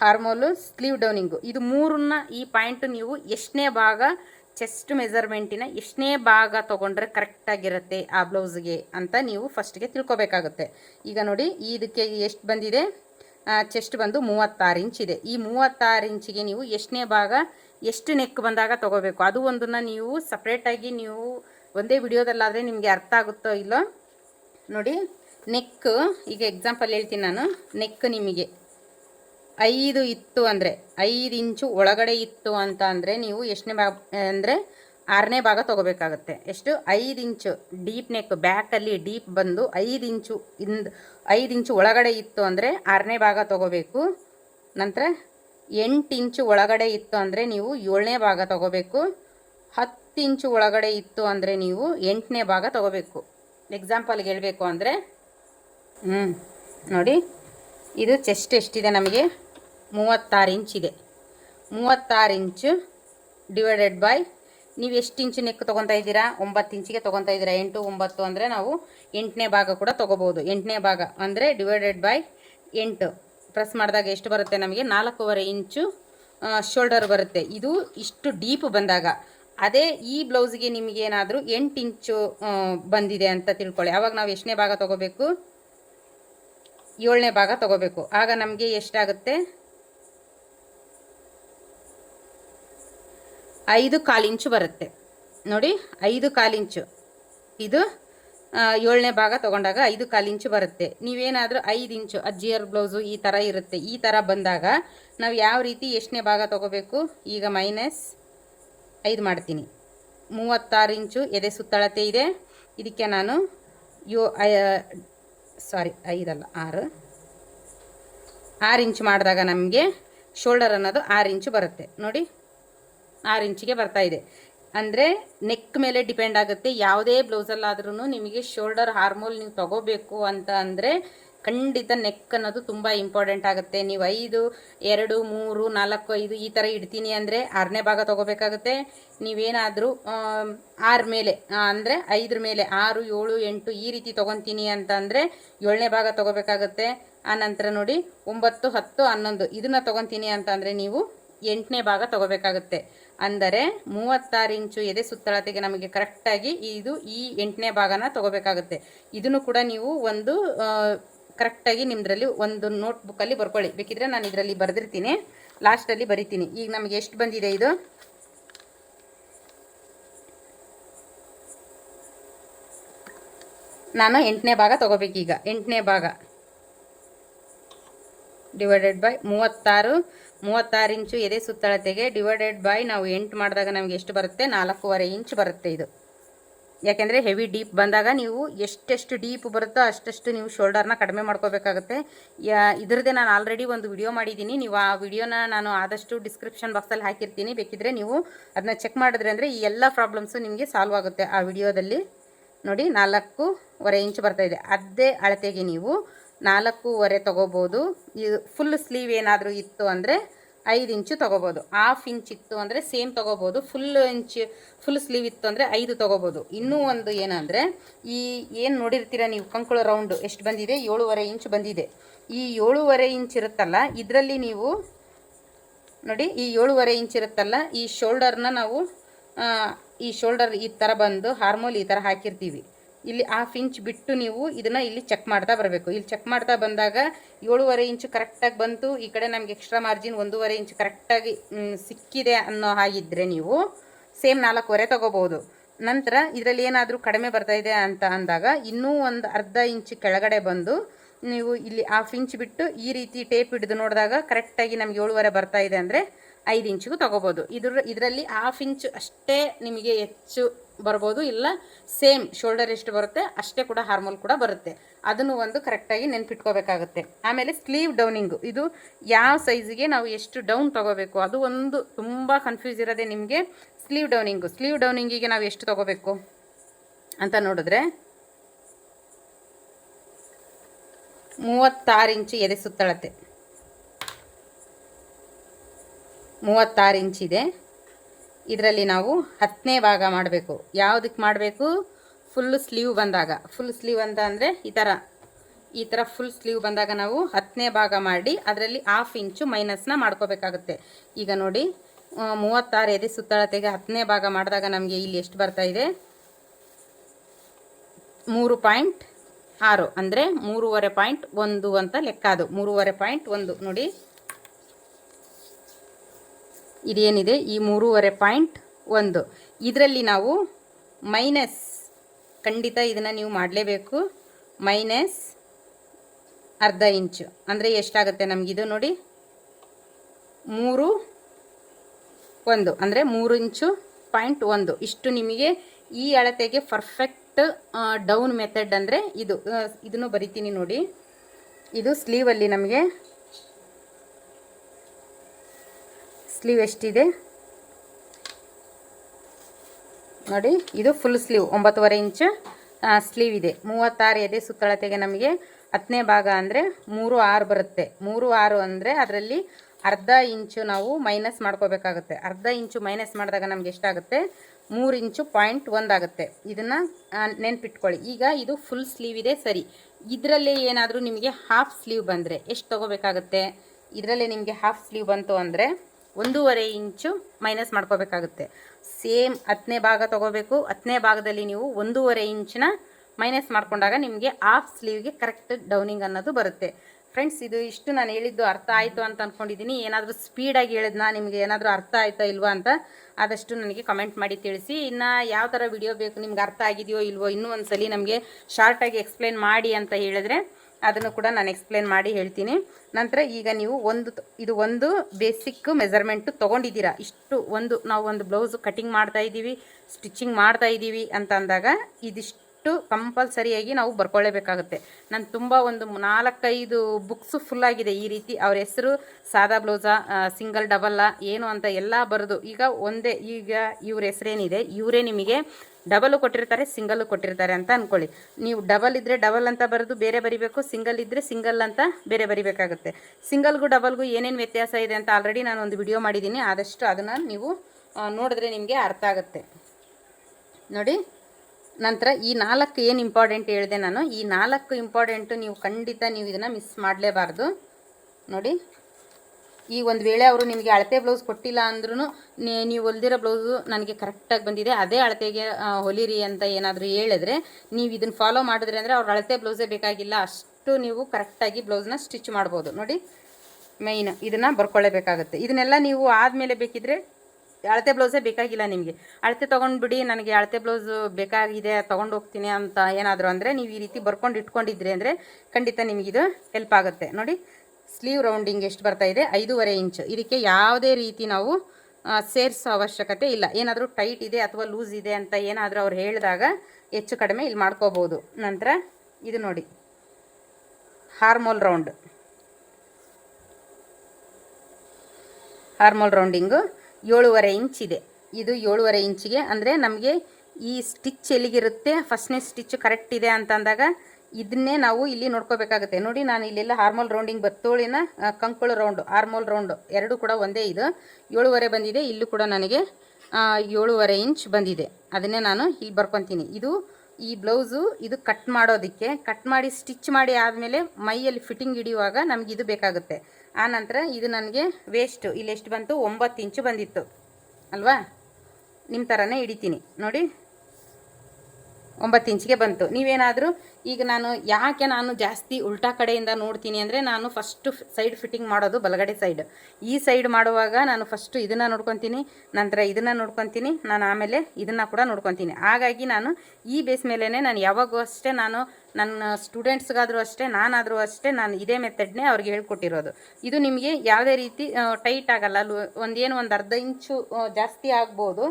ಹಾರ್ಮೋಲು, ಸ್ಲೀವ್ ಡೌನಿಂಗು. ಇದು ಮೂರನ್ನ ಈ ಪಾಯಿಂಟ್ ನೀವು ಎಷ್ಟನೇ ಭಾಗ ಚೆಸ್ಟ್ ಮೆಜರ್ಮೆಂಟಿನ ಎಷ್ಟನೇ ಭಾಗ ತೊಗೊಂಡ್ರೆ ಕರೆಕ್ಟಾಗಿರುತ್ತೆ ಆ ಬ್ಲೌಸ್ಗೆ ಅಂತ ನೀವು ಫಸ್ಟ್ಗೆ ತಿಳ್ಕೊಬೇಕಾಗುತ್ತೆ. ಈಗ ನೋಡಿ, ಇದಕ್ಕೆ ಎಷ್ಟು ಬಂದಿದೆ? ಚೆಸ್ಟ್ ಬಂದು ಮೂವತ್ತಾರು ಇಂಚ್ ಇದೆ. ಈ ಮೂವತ್ತಾರು ಇಂಚಿಗೆ ನೀವು ಎಷ್ಟನೇ ಭಾಗ ಎಷ್ಟು ನೆಕ್ ಬಂದಾಗ ತೊಗೋಬೇಕು? ಅದು ಒಂದನ್ನು ನೀವು ಸಪ್ರೇಟಾಗಿ ನೀವು ಒಂದೇ ವಿಡಿಯೋದಲ್ಲಾದರೆ ನಿಮಗೆ ಅರ್ಥ ಆಗುತ್ತೋ ಇಲ್ಲೋ? ನೋಡಿ ನೆಕ್, ಈಗ ಎಕ್ಸಾಂಪಲ್ ಹೇಳ್ತೀನಿ ನಾನು. ನೆಕ್ ನಿಮಗೆ. ಐದು ಇತ್ತು ಅಂದರೆ, ಐದು ಇಂಚು ಒಳಗಡೆ ಇತ್ತು ಅಂತ ಅಂದರೆ ನೀವು ಎಷ್ಟನೇ ಭಾಗ, ಅಂದರೆ ಆರನೇ ಭಾಗ ತೊಗೋಬೇಕಾಗುತ್ತೆ. ಎಷ್ಟು? ಐದು ಇಂಚು ಡೀಪ್ ನೆಕ್ ಬ್ಯಾಕಲ್ಲಿ ಡೀಪ್ ಬಂದು ಐದು ಇಂಚು ಇಂದ, ಐದು ಇಂಚು ಒಳಗಡೆ ಇತ್ತು ಅಂದರೆ ಆರನೇ ಭಾಗ ತೊಗೋಬೇಕು. ನಂತರ ಎಂಟು ಇಂಚು ಒಳಗಡೆ ಇತ್ತು ಅಂದರೆ ನೀವು ಏಳನೇ ಭಾಗ ತಗೋಬೇಕು. ಹತ್ತು ಇಂಚು ಒಳಗಡೆ ಇತ್ತು ಅಂದರೆ ನೀವು ಎಂಟನೇ ಭಾಗ ತಗೋಬೇಕು. ಎಕ್ಸಾಂಪಲ್ಗೆ ಹೇಳಬೇಕು ಅಂದರೆ ಹ್ಞೂ ನೋಡಿ, ಇದು ಚೆಸ್ಟ್ ಎಷ್ಟಿದೆ ನಮಗೆ? ಮೂವತ್ತಾರು ಇಂಚಿದೆ ಮೂವತ್ತಾರು ಇಂಚು ಡಿವೈಡೆಡ್ ಬೈ ನೀವು ಎಷ್ಟು ಇಂಚು ನೆಕ್ ತೊಗೊತಾ ಇದ್ದೀರಾ? ಒಂಬತ್ತು ಇಂಚಿಗೆ ತೊಗೊತಾ ಇದ್ದೀರಾ? ಎಂಟು, ಒಂಬತ್ತು ಅಂದರೆ ನಾವು ಎಂಟನೇ ಭಾಗ ಕೂಡ ತೊಗೋಬೋದು ಎಂಟನೇ ಭಾಗ ಅಂದರೆ ಡಿವೈಡೆಡ್ ಬೈ ಎಂಟು. ಪ್ರೆಸ್ ಮಾಡಿದಾಗ ಎಷ್ಟು ಬರುತ್ತೆ ನಮಗೆ? ನಾಲ್ಕೂವರೆ ಇಂಚು ಶೋಲ್ಡರ್ ಬರುತ್ತೆ. ಇದು ಇಷ್ಟು ಡೀಪ್ ಬಂದಾಗ. ಅದೇ ಈ ಬ್ಲೌಸ್ಗೆ ನಿಮಗೇನಾದರೂ ಎಂಟು ಇಂಚು ಬಂದಿದೆ ಅಂತ ತಿಳ್ಕೊಳ್ಳಿ. ಆವಾಗ ನಾವು ಎಷ್ಟನೇ ಭಾಗ ತೊಗೋಬೇಕು? ಏಳನೇ ಭಾಗ ತಗೋಬೇಕು. ಆಗ ನಮಗೆ ಎಷ್ಟಾಗುತ್ತೆ? ಐದು ಕಾಲಿಂಚು ಬರುತ್ತೆ. ನೋಡಿ, ಐದು ಕಾಲಿಂಚು ಇದು ಏಳನೇ ಭಾಗ ತಗೊಂಡಾಗ ಐದು ಕಾಲಿಂಚು ಬರುತ್ತೆ. ನೀವೇನಾದರೂ ಐದು ಇಂಚು, ಅಜ್ಜಿಯರ್ ಬ್ಲೌಸು ಈ ಥರ ಇರುತ್ತೆ. ಈ ಥರ ಬಂದಾಗ ನಾವು ಯಾವ ರೀತಿ ಎಷ್ಟನೇ ಭಾಗ ತೊಗೋಬೇಕು? ಈಗ ಮೈನಸ್ ಐದು ಮಾಡ್ತೀನಿ. ಮೂವತ್ತಾರು ಇಂಚು ಎದೆ ಸುತ್ತಳತೆ ಇದೆ. ಇದಕ್ಕೆ ನಾನು ಯೋ ಸಾರಿ, ಐದಲ್ಲ, ಆರು. ಆರು ಇಂಚ್ ಮಾಡಿದಾಗ ನಮಗೆ ಶೋಲ್ಡರ್ ಅನ್ನೋದು ಆರು ಇಂಚು ಬರುತ್ತೆ. ನೋಡಿ, ಆರು ಇಂಚಿಗೆ ಬರ್ತಾ ಇದೆ. ಅಂದರೆ ನೆಕ್ ಮೇಲೆ ಡಿಪೆಂಡ್ ಆಗುತ್ತೆ. ಯಾವುದೇ ಬ್ಲೌಸಲ್ಲಾದ್ರೂ ನಿಮಗೆ ಶೋಲ್ಡರ್ ಹಾರ್ಮೋಲ್ ನೀವು ತಗೋಬೇಕು ಅಂತ ಅಂದರೆ ಖಂಡಿತ ನೆಕ್ ಅನ್ನೋದು ತುಂಬ ಇಂಪಾರ್ಟೆಂಟ್ ಆಗುತ್ತೆ. ನೀವು ಐದು, ಎರಡು, ಮೂರು, ನಾಲ್ಕು, ಐದು ಈ ಥರ ಇಡ್ತೀನಿ ಅಂದರೆ ಆರನೇ ಭಾಗ ತೊಗೋಬೇಕಾಗುತ್ತೆ. ನೀವೇನಾದರೂ ಆರು ಮೇಲೆ ಅಂದರೆ ಐದ್ರ ಮೇಲೆ ಆರು, ಏಳು, ಎಂಟು ಈ ರೀತಿ ತೊಗೊತೀನಿ ಅಂತ ಅಂದರೆ ಏಳನೇ ಭಾಗ ತೊಗೋಬೇಕಾಗುತ್ತೆ. ಆನಂತರ ನೋಡಿ ಒಂಬತ್ತು, ಹತ್ತು, ಹನ್ನೊಂದು ಇದನ್ನು ತೊಗೊತೀನಿ ಅಂತ ಅಂದರೆ ನೀವು ಎಂಟನೇ ಭಾಗ ತೊಗೋಬೇಕಾಗುತ್ತೆ. ಅಂದರೆ ಮೂವತ್ತಾರು ಇಂಚು ಎದೆ ಸುತ್ತಳತೆಗೆ ನಮಗೆ ಕರೆಕ್ಟಾಗಿ ಇದು ಈ ಎಂಟನೇ ಭಾಗನ ತೊಗೋಬೇಕಾಗುತ್ತೆ. ಇದನ್ನು ಕೂಡ ನೀವು ಒಂದು ಕರೆಕ್ಟಾಗಿ ನಿಮ್ಮದ್ರಲ್ಲಿ ಒಂದು ನೋಟ್ ಬುಕ್ಕಲ್ಲಿ ಬರ್ಕೊಳ್ಳಿ. ಬೇಕಿದ್ರೆ ನಾನು ಇದರಲ್ಲಿ ಬರೆದಿರ್ತೀನಿ. ಲಾಸ್ಟಲ್ಲಿ ಬರಿತೀನಿ. ಈಗ ನಮಗೆ ಎಷ್ಟು ಬಂದಿದೆ ಇದು? ನಾನು ಎಂಟನೇ ಭಾಗ ತೊಗೋಬೇಕೀಗ ಎಂಟನೇ ಭಾಗ. ಡಿವೈಡೆಡ್ ಬೈ ಮೂವತ್ತಾರು. ಮೂವತ್ತಾರು ಇಂಚು ಎದೆ ಸುತ್ತಳತೆಗೆ ಡಿವೈಡೆಡ್ ಬೈ ನಾವು ಎಂಟು ಮಾಡಿದಾಗ ನಮಗೆ ಎಷ್ಟು ಬರುತ್ತೆ? ನಾಲ್ಕೂವರೆ ಇಂಚು ಬರುತ್ತೆ ಇದು. ಯಾಕೆಂದರೆ ಹೆವಿ ಡೀಪ್ ಬಂದಾಗ ನೀವು ಎಷ್ಟೆಷ್ಟು ಡೀಪ್ ಬರುತ್ತೋ ಅಷ್ಟಷ್ಟು ನೀವು ಶೋಲ್ಡರ್ನ ಕಡಿಮೆ ಮಾಡ್ಕೋಬೇಕಾಗುತ್ತೆ. ಇದ್ರದ್ದೇ ನಾನು ಆಲ್ರೆಡಿ ಒಂದು ವಿಡಿಯೋ ಮಾಡಿದ್ದೀನಿ. ನೀವು ಆ ವಿಡಿಯೋನ ನಾನು ಆದಷ್ಟು ಡಿಸ್ಕ್ರಿಪ್ಷನ್ ಬಾಕ್ಸಲ್ಲಿ ಹಾಕಿರ್ತೀನಿ. ಬೇಕಿದ್ರೆ ನೀವು ಅದನ್ನ ಚೆಕ್ ಮಾಡಿದ್ರೆ ಅಂದರೆ ಈ ಎಲ್ಲ ಪ್ರಾಬ್ಲಮ್ಸು ನಿಮಗೆ ಸಾಲ್ವ್ ಆಗುತ್ತೆ ಆ ವಿಡಿಯೋದಲ್ಲಿ ನೋಡಿ, ನಾಲ್ಕೂವರೆ ಇಂಚ್ ಬರ್ತಾ ಇದೆ. ಅದೇ ಅಳತೆಗೆ ನೀವು ನಾಲ್ಕೂವರೆ ತೊಗೋಬೋದು. ಇದು ಫುಲ್ ಸ್ಲೀವ್ ಏನಾದರೂ ಇತ್ತು ಅಂದರೆ ಐದು ಇಂಚು ತೊಗೋಬೋದು. ಹಾಫ್ ಇಂಚ್ ಇತ್ತು ಅಂದರೆ ಸೇಮ್ ತೊಗೋಬೋದು. ಫುಲ್ ಇಂಚ್ ಫುಲ್ ಸ್ಲೀವ್ ಇತ್ತು ಅಂದರೆ ಐದು ತೊಗೋಬೋದು. ಇನ್ನೂ ಒಂದು ಏನಂದರೆ, ಈ ಏನು ನೋಡಿರ್ತೀರ ನೀವು ಕಂಕುಳ ರೌಂಡು ಎಷ್ಟು ಬಂದಿದೆ? ಏಳುವರೆ ಇಂಚ್ ಬಂದಿದೆ. ಈ ಏಳುವರೆ ಇಂಚ್ ಇರುತ್ತಲ್ಲ, ಇದರಲ್ಲಿ ನೀವು ನೋಡಿ, ಈ ಏಳುವರೆ ಇಂಚ್ ಇರುತ್ತಲ್ಲ, ಈ ಶೋಲ್ಡರ್ನ ನಾವು ಈ ಶೋಲ್ಡರ್ ಈ ಥರ ಬಂದು ಹಾರ್ಮೋಲ್ ಈ ಥರ ಹಾಕಿರ್ತೀವಿ. ಇಲ್ಲಿ ಹಾಫ್ ಇಂಚ್ ಬಿಟ್ಟು ನೀವು ಇದನ್ನು ಇಲ್ಲಿ ಚೆಕ್ ಮಾಡ್ತಾ ಬರಬೇಕು. ಇಲ್ಲಿ ಚೆಕ್ ಮಾಡ್ತಾ ಬಂದಾಗ ಏಳುವರೆ ಇಂಚು ಕರೆಕ್ಟಾಗಿ ಬಂತು. ಈ ಕಡೆ ನಮಗೆ ಎಕ್ಸ್ಟ್ರಾ ಮಾರ್ಜಿನ್ ಒಂದೂವರೆ ಇಂಚ್ ಕರೆಕ್ಟಾಗಿ ಸಿಕ್ಕಿದೆ ಅನ್ನೋ ಹಾಗಿದ್ದರೆ ನೀವು ಸೇಮ್ ನಾಲ್ಕೂವರೆ ತೊಗೋಬೋದು ನಂತರ ಇದರಲ್ಲಿ ಏನಾದರೂ ಕಡಿಮೆ ಬರ್ತಾ ಇದೆ ಅಂತ ಅಂದಾಗ ಇನ್ನೂ ಒಂದು ಅರ್ಧ ಇಂಚ್ ಕೆಳಗಡೆ ಬಂದು ನೀವು ಇಲ್ಲಿ ಹಾಫ್ ಇಂಚ್ ಬಿಟ್ಟು ಈ ರೀತಿ ಟೇಪ್ ಹಿಡಿದು ನೋಡಿದಾಗ ಕರೆಕ್ಟಾಗಿ ನಮ್ಗೆ ಏಳುವರೆ ಬರ್ತಾ ಇದೆ ಅಂದರೆ ಐದು ಇಂಚಿಗೂ ತೊಗೋಬೋದು. ಇದ್ರ, ಇದರಲ್ಲಿ ಹಾಫ್ ಇಂಚ್ ಅಷ್ಟೇ ನಿಮಗೆ ಹೆಚ್ಚು ಬರ್ಬೋದು, ಇಲ್ಲ ಸೇಮ್ ಶೋಲ್ಡರ್ ಎಷ್ಟು ಬರುತ್ತೆ ಅಷ್ಟೇ ಕೂಡ ಹಾರ್ಮೋಲ್ ಕೂಡ ಬರುತ್ತೆ. ಅದನ್ನು ಒಂದು ಕರೆಕ್ಟಾಗಿ ನೆನ್ಪಿಟ್ಕೋಬೇಕಾಗುತ್ತೆ. ಆಮೇಲೆ ಸ್ಲೀವ್ ಡೌನಿಂಗು ಇದು ಯಾವ ಸೈಜಿಗೆ ನಾವು ಎಷ್ಟು ಡೌನ್ ತೊಗೋಬೇಕು, ಅದು ಒಂದು ತುಂಬ ಕನ್ಫ್ಯೂಸ್ ಇರೋದೆ ನಿಮಗೆ ಸ್ಲೀವ್ ಡೌನಿಂಗು ಸ್ಲೀವ್ ಡೌನಿಂಗಿಗೆ ನಾವು ಎಷ್ಟು ತೊಗೋಬೇಕು ಅಂತ ನೋಡಿದ್ರೆ ಮೂವತ್ತಾರು ಇಂಚು ಎದೆ ಸುತ್ತಳತೆ. ಮೂವತ್ತಾರು ಇಂಚಿದೆ ಇದರಲ್ಲಿ ನಾವು ಹತ್ತನೇ ಭಾಗ ಮಾಡಬೇಕು. ಯಾವುದಕ್ಕೆ ಮಾಡಬೇಕು? ಫುಲ್ ಸ್ಲೀವ್ ಬಂದಾಗ. ಫುಲ್ ಸ್ಲೀವ್ ಅಂತ ಅಂದರೆ ಈ ಥರ ಈ ಥರ ಫುಲ್ ಸ್ಲೀವ್ ಬಂದಾಗ ನಾವು ಹತ್ತನೇ ಭಾಗ ಮಾಡಿ ಅದರಲ್ಲಿ ಹಾಫ್ ಇಂಚು ಮೈನಸ್ನ ಮಾಡ್ಕೋಬೇಕಾಗುತ್ತೆ. ಈಗ ನೋಡಿ ಮೂವತ್ತಾರು ಎದೆ ಸುತ್ತಳತೆಗೆ ಹತ್ತನೇ ಭಾಗ ಮಾಡಿದಾಗ ನಮಗೆ ಇಲ್ಲಿ ಎಷ್ಟು ಬರ್ತಾ ಇದೆ? ಮೂರು ಪಾಯಿಂಟ್ ಆರು. ಅಂದರೆ ಮೂರುವರೆ ಪಾಯಿಂಟ್ ಒಂದು ಅಂತ ಲೆಕ್ಕ ಅದು. ಮೂರುವರೆ ಪಾಯಿಂಟ್ ಒಂದು. ನೋಡಿ. ಇದೇನಿದೆ? ಈ ಮೂರುವರೆ ಪಾಯಿಂಟ್ ಒಂದು. ಇದರಲ್ಲಿ ನಾವು ಮೈನಸ್, ಖಂಡಿತ ಇದನ್ನು ನೀವು ಮಾಡಲೇಬೇಕು. ಮೈನಸ್ ಅರ್ಧ ಇಂಚು. ಅಂದರೆ ಎಷ್ಟಾಗುತ್ತೆ ನಮಗಿದು ನೋಡಿ? ಮೂರು ಒಂದು. ಅಂದರೆ ಮೂರು ಇಂಚು ಪಾಯಿಂಟ್ ಒಂದು. ಇಷ್ಟು ನಿಮಗೆ ಈ ಅಳತೆಗೆ ಪರ್ಫೆಕ್ಟ್ ಡೌನ್ ಮೆಥಡ್ ಅಂದರೆ ಇದು ಇದನ್ನು ಬರಿತೀನಿ ನೋಡಿ. ಇದು ಸ್ಲೀವಲ್ಲಿ ನಮಗೆ ಸ್ಲೀವ್ ಎಷ್ಟಿದೆ? ನೋಡಿ, ಇದು ಫುಲ್ ಸ್ಲೀವ್ ಒಂಬತ್ತುವರೆ ಇಂಚ್ ಸ್ಲೀವ್ ಇದೆ. ಮೂವತ್ತಾರು ಎದೆ ಸುತ್ತಳತೆಗೆ ನಮಗೆ ಹತ್ತನೇ ಭಾಗ ಅಂದರೆ ಮೂರು ಆರು ಬರುತ್ತೆ. ಮೂರು ಆರು ಅಂದರೆ ಅದರಲ್ಲಿ ಅರ್ಧ ಇಂಚು ನಾವು ಮೈನಸ್ ಮಾಡ್ಕೋಬೇಕಾಗುತ್ತೆ. ಅರ್ಧ ಇಂಚು ಮೈನಸ್ ಮಾಡಿದಾಗ ನಮ್ಗೆ ಎಷ್ಟಾಗುತ್ತೆ? ಮೂರು ಇಂಚು ಪಾಯಿಂಟ್ ಒಂದಾಗುತ್ತೆ ಇದನ್ನು ನೆನ್ಪಿಟ್ಕೊಳ್ಳಿ. ಈಗ ಇದು ಫುಲ್ ಸ್ಲೀವ್ ಇದೆ, ಸರಿ. ಇದರಲ್ಲೇ ಏನಾದರೂ ನಿಮಗೆ ಹಾಫ್ ಸ್ಲೀವ್ ಬಂದರೆ ಎಷ್ಟು ತೊಗೋಬೇಕಾಗುತ್ತೆ? ಇದರಲ್ಲೇ ನಿಮಗೆ ಹಾಫ್ ಸ್ಲೀವ್ ಬಂತು ಅಂದರೆ ಒಂದೂವರೆ ಇಂಚು ಮೈನಸ್ ಮಾಡ್ಕೋಬೇಕಾಗುತ್ತೆ. ಸೇಮ್ ಹತ್ತನೇ ಭಾಗ ತೊಗೋಬೇಕು. ಹತ್ತನೇ ಭಾಗದಲ್ಲಿ ನೀವು ಒಂದೂವರೆ ಇಂಚಿನ ಮೈನಸ್ ಮಾಡಿಕೊಂಡಾಗ ನಿಮಗೆ ಹಾಫ್ ಸ್ಲೀವ್ಗೆ ಕರೆಕ್ಟ್ ಡೌನಿಂಗ್ ಅನ್ನೋದು ಬರುತ್ತೆ. ಫ್ರೆಂಡ್ಸ್, ಇದು ಇಷ್ಟು ನಾನು ಹೇಳಿದ್ದು ಅರ್ಥ ಆಯಿತು ಅಂತ ಅಂದ್ಕೊಂಡಿದ್ದೀನಿ ಏನಾದರೂ ಸ್ಪೀಡಾಗಿ ಹೇಳಿದ್ನಾ? ನಿಮಗೆ ಏನಾದರೂ ಅರ್ಥ ಆಯ್ತಾ ಇಲ್ವಾ ಅಂತ ಆದಷ್ಟು ನನಗೆ ಕಮೆಂಟ್ ಮಾಡಿ ತಿಳಿಸಿ. ಇನ್ನು ಯಾವ ಥರ ವಿಡಿಯೋ ಬೇಕು? ನಿಮ್ಗೆ ಅರ್ಥ ಆಗಿದೆಯೋ ಇಲ್ವೋ ಇನ್ನೂ ಒಂದು ಸಲ ನಮಗೆ ಶಾರ್ಟಾಗಿ ಎಕ್ಸ್ಪ್ಲೇನ್ ಮಾಡಿ ಅಂತ ಹೇಳಿದ್ರೆ ಅದನ್ನು ಕೂಡ ನಾನು ಎಕ್ಸ್ಪ್ಲೇನ್ ಮಾಡಿ ಹೇಳ್ತೀನಿ. ನಂತರ ಈಗ ನೀವು ಒಂದು ಇದು ಒಂದು ಬೇಸಿಕ್ ಮೆಜರ್ಮೆಂಟು ತೊಗೊಂಡಿದ್ದೀರಾ. ಇಷ್ಟು ಒಂದು, ನಾವು ಒಂದು ಬ್ಲೌಸು ಕಟಿಂಗ್ ಮಾಡ್ತಾ ಇದ್ದೀವಿ ಸ್ಟಿಚಿಂಗ್ ಮಾಡ್ತಾ ಇದ್ದೀವಿ ಅಂತ ಅಂದಾಗ ಇದಿಷ್ಟು ಕಂಪಲ್ಸರಿಯಾಗಿ ನಾವು ಬರ್ಕೊಳ್ಳೇಬೇಕಾಗುತ್ತೆ. ನಾನು ತುಂಬ ಒಂದು ನಾಲ್ಕೈದು ಬುಕ್ಸು ಫುಲ್ಲಾಗಿದೆ ಈ ರೀತಿ. ಅವ್ರ ಹೆಸರು ಸಾದಾ ಬ್ಲೌಸಾ ಸಿಂಗಲ್ ಡಬಲ್ಲ ಏನು ಅಂತ ಎಲ್ಲ ಬರೆದು ಈಗ ಒಂದೇ, ಈಗ ಇವ್ರ ಹೆಸರೇನಿದೆ, ಇವರೇ ನಿಮಗೆ ಡಬಲು ಕೊಟ್ಟಿರ್ತಾರೆ ಸಿಂಗಲ್ ಕೊಟ್ಟಿರ್ತಾರೆ ಅಂತ ಅಂದ್ಕೊಳ್ಳಿ ನೀವು ಡಬಲ್ ಇದ್ದರೆ ಡಬಲ್ ಅಂತ ಬರೆದು ಬೇರೆ ಬರಿಬೇಕು ಸಿಂಗಲ್ ಇದ್ದರೆ ಸಿಂಗಲ್ ಅಂತ ಬೇರೆ ಬರಿಬೇಕಾಗುತ್ತೆ. ಸಿಂಗಲ್ಗೂ ಡಬಲ್ಗೂ ಏನೇನು ವ್ಯತ್ಯಾಸ ಇದೆ ಅಂತ ಆಲ್ರೆಡಿ ನಾನು ಒಂದು ವಿಡಿಯೋ ಮಾಡಿದ್ದೀನಿ. ಆದಷ್ಟು ಅದನ್ನು ನೀವು ನೋಡಿದ್ರೆ ನಿಮಗೆ ಅರ್ಥ ಆಗುತ್ತೆ. ನೋಡಿ, ನಂತರ ಈ ನಾಲ್ಕು ಏನು ಇಂಪಾರ್ಟೆಂಟ್ ಹೇಳಿದೆ ನಾನು. ಈ ನಾಲ್ಕು ಇಂಪಾರ್ಟೆಂಟು ನೀವು ಖಂಡಿತ ನೀವು ಇದನ್ನು ಮಿಸ್ ಮಾಡಲೇಬಾರ್ದು. ನೋಡಿ ಈ ಒಂದು ವೇಳೆ ಅವರು ನಿಮಗೆ ಅಳತೆ ಬ್ಲೌಸ್ ಕೊಟ್ಟಿಲ್ಲ ಅಂದ್ರೂ ನೀವು ಹೊಲ್ದಿರೋ ಬ್ಲೌಸು ನನಗೆ ಕರೆಕ್ಟಾಗಿ ಬಂದಿದೆ. ಅದೇ ಅಳತೆಗೆ ಹೊಲಿರಿ ಅಂತ ಏನಾದರೂ ಹೇಳಿದ್ರೆ ನೀವು ಇದನ್ನು ಫಾಲೋ ಮಾಡಿದ್ರೆ ಅಂದರೆ ಅವ್ರ ಅಳತೆ ಬ್ಲೌಸೇ ಬೇಕಾಗಿಲ್ಲ. ಅಷ್ಟು ನೀವು ಕರೆಕ್ಟಾಗಿ ಬ್ಲೌಸ್ನ ಸ್ಟಿಚ್ ಮಾಡ್ಬೋದು. ನೋಡಿ ಮೈನ್ ಇದನ್ನು ಬರ್ಕೊಳ್ಳೇಬೇಕಾಗುತ್ತೆ. ಇದನ್ನೆಲ್ಲ ನೀವು ಆದಮೇಲೆ ಬೇಕಿದ್ರೆ ಅಳತೆ ಬ್ಲೌಸೇ ಬೇಕಾಗಿಲ್ಲ ನಿಮಗೆ. ಅಳತೆ ತೊಗೊಂಡ್ಬಿಡಿ ನನಗೆ ಅಳತೆ ಬ್ಲೌಸು ಬೇಕಾಗಿದೆ, ತೊಗೊಂಡು ಹೋಗ್ತೀನಿ ಅಂತ ಏನಾದರೂ ಅಂದರೆ ನೀವು ಈ ರೀತಿ ಬರ್ಕೊಂಡು ಇಟ್ಕೊಂಡಿದ್ರಿ ಅಂದರೆ ಖಂಡಿತ ನಿಮಗಿದು ಹೆಲ್ಪ್ ಆಗುತ್ತೆ. ನೋಡಿ ಸ್ಲೀವ್ ರೌಂಡಿಂಗ್ ಎಷ್ಟು ಬರ್ತಾ ಇದೆ? ಐದೂವರೆ ಇಂಚು. ಇದಕ್ಕೆ ಯಾವುದೇ ರೀತಿ ನಾವು ಸೇರಿಸೋ ಅವಶ್ಯಕತೆ ಇಲ್ಲ. ಏನಾದರೂ ಟೈಟ್ ಇದೆ ಅಥವಾ ಲೂಸ್ ಇದೆ ಅಂತ ಏನಾದರೂ ಅವ್ರು ಹೇಳಿದಾಗ ಹೆಚ್ಚು ಕಡಿಮೆ ಇಲ್ಲಿ ಮಾಡ್ಕೋಬೋದು. ನಂತರ ಇದು ನೋಡಿ. Armhole round. ಹಾರ್ಮೋಲ್ ರೌಂಡಿಂಗು ಏಳುವರೆ ಇಂಚ್ ಇದೆ. ಇದು ಏಳುವರೆ ಇಂಚಿಗೆ, ಅಂದರೆ ನಮಗೆ ಈ ಸ್ಟಿಚ್ ಎಲ್ಲಿಗಿರುತ್ತೆ? ಫಸ್ಟ್ನೇ ಸ್ಟಿಚ್ ಕರೆಕ್ಟ್ ಇದೆ ಅಂತ ಅಂದಾಗ ಇದನ್ನೇ ನಾವು ಇಲ್ಲಿ ನೋಡ್ಕೋಬೇಕಾಗುತ್ತೆ. ನೋಡಿ, ನಾನು ಇಲ್ಲೆಲ್ಲ ಹಾರ್ಮೋಲ್ ರೌಂಡಿಂಗ್ ಬರ್ತೋಳಿನ ಕಂಕುಳ ರೌಂಡು ಹಾರ್ಮೋಲ್ ರೌಂಡು ಎರಡು ಕೂಡ ಒಂದೇ ಇದು. ಏಳುವರೆ ಬಂದಿದೆ, ಇಲ್ಲೂ ಕೂಡ ನನಗೆ ಏಳುವರೆ ಇಂಚ್ ಬಂದಿದೆ. ಅದನ್ನೇ ನಾನು ಇಲ್ಲಿ ಬರ್ಕೊತೀನಿ. ಇದು ಈ ಬ್ಲೌಸು, ಇದು ಕಟ್ ಮಾಡೋದಕ್ಕೆ. ಕಟ್ ಮಾಡಿ, ಸ್ಟಿಚ್ ಮಾಡಿ ಆದಮೇಲೆ ಮೈಯಲ್ಲಿ ಫಿಟ್ಟಿಂಗ್ ಹಿಡಿಯುವಾಗ ನಮಗೆ ಇದು ಬೇಕಾಗುತ್ತೆ. ಆನಂತರ ನಂತರ ಇದು ನನಗೆ ವೇಸ್ಟು ಇಲ್ಲಿ ಎಷ್ಟು ಬಂತು? ಒಂಬತ್ತು ಇಂಚು ಬಂದಿತ್ತು. ಅಲ್ವಾ? ನಿಮ್ಮ ಥರನೇ ಹಿಡಿತೀನಿ. ನೋಡಿ. ಒಂಬತ್ತು ಇಂಚಿಗೆ ಬಂತು. ನೀವೇನಾದರೂ ಈಗ ನಾನು ಯಾಕೆ ನಾನು ಜಾಸ್ತಿ ಉಲ್ಟಾ ಕಡೆಯಿಂದ ನೋಡ್ತೀನಿ ಅಂದರೆ ನಾನು ಫಸ್ಟು ಸೈಡ್ ಫಿಟ್ಟಿಂಗ್ ಮಾಡೋದು ಬಲಗಡೆ ಸೈಡ್ ಈ ಸೈಡ್ ಮಾಡುವಾಗ ನಾನು ಫಸ್ಟು ಇದನ್ನು ನೋಡ್ಕೊತೀನಿ, ನಂತರ ಇದನ್ನು ನೋಡ್ಕೊತೀನಿ, ನಾನು ಆಮೇಲೆ ಇದನ್ನು ಕೂಡ ನೋಡ್ಕೊತೀನಿ. ಹಾಗಾಗಿ ನಾನು ಈ ಬೇಸ್ ಮೇಲೇ ನಾನು ಯಾವಾಗೂ ಅಷ್ಟೇ ನಾನು ನನ್ನ ಸ್ಟೂಡೆಂಟ್ಸ್ಗಾದರೂ ಅಷ್ಟೇ, ನಾನಾದರೂ ಅಷ್ಟೇ ನಾನು ಇದೇ ಮೆಥಡ್ನೇ ಅವ್ರಿಗೆ ಹೇಳ್ಕೊಟ್ಟಿರೋದು. ಇದು ನಿಮಗೆ ಯಾವುದೇ ರೀತಿ ಟೈಟ್ ಆಗಲ್ಲ. ಒಂದೇನು ಒಂದು ಅರ್ಧ ಇಂಚು ಜಾಸ್ತಿ ಆಗ್ಬೋದು.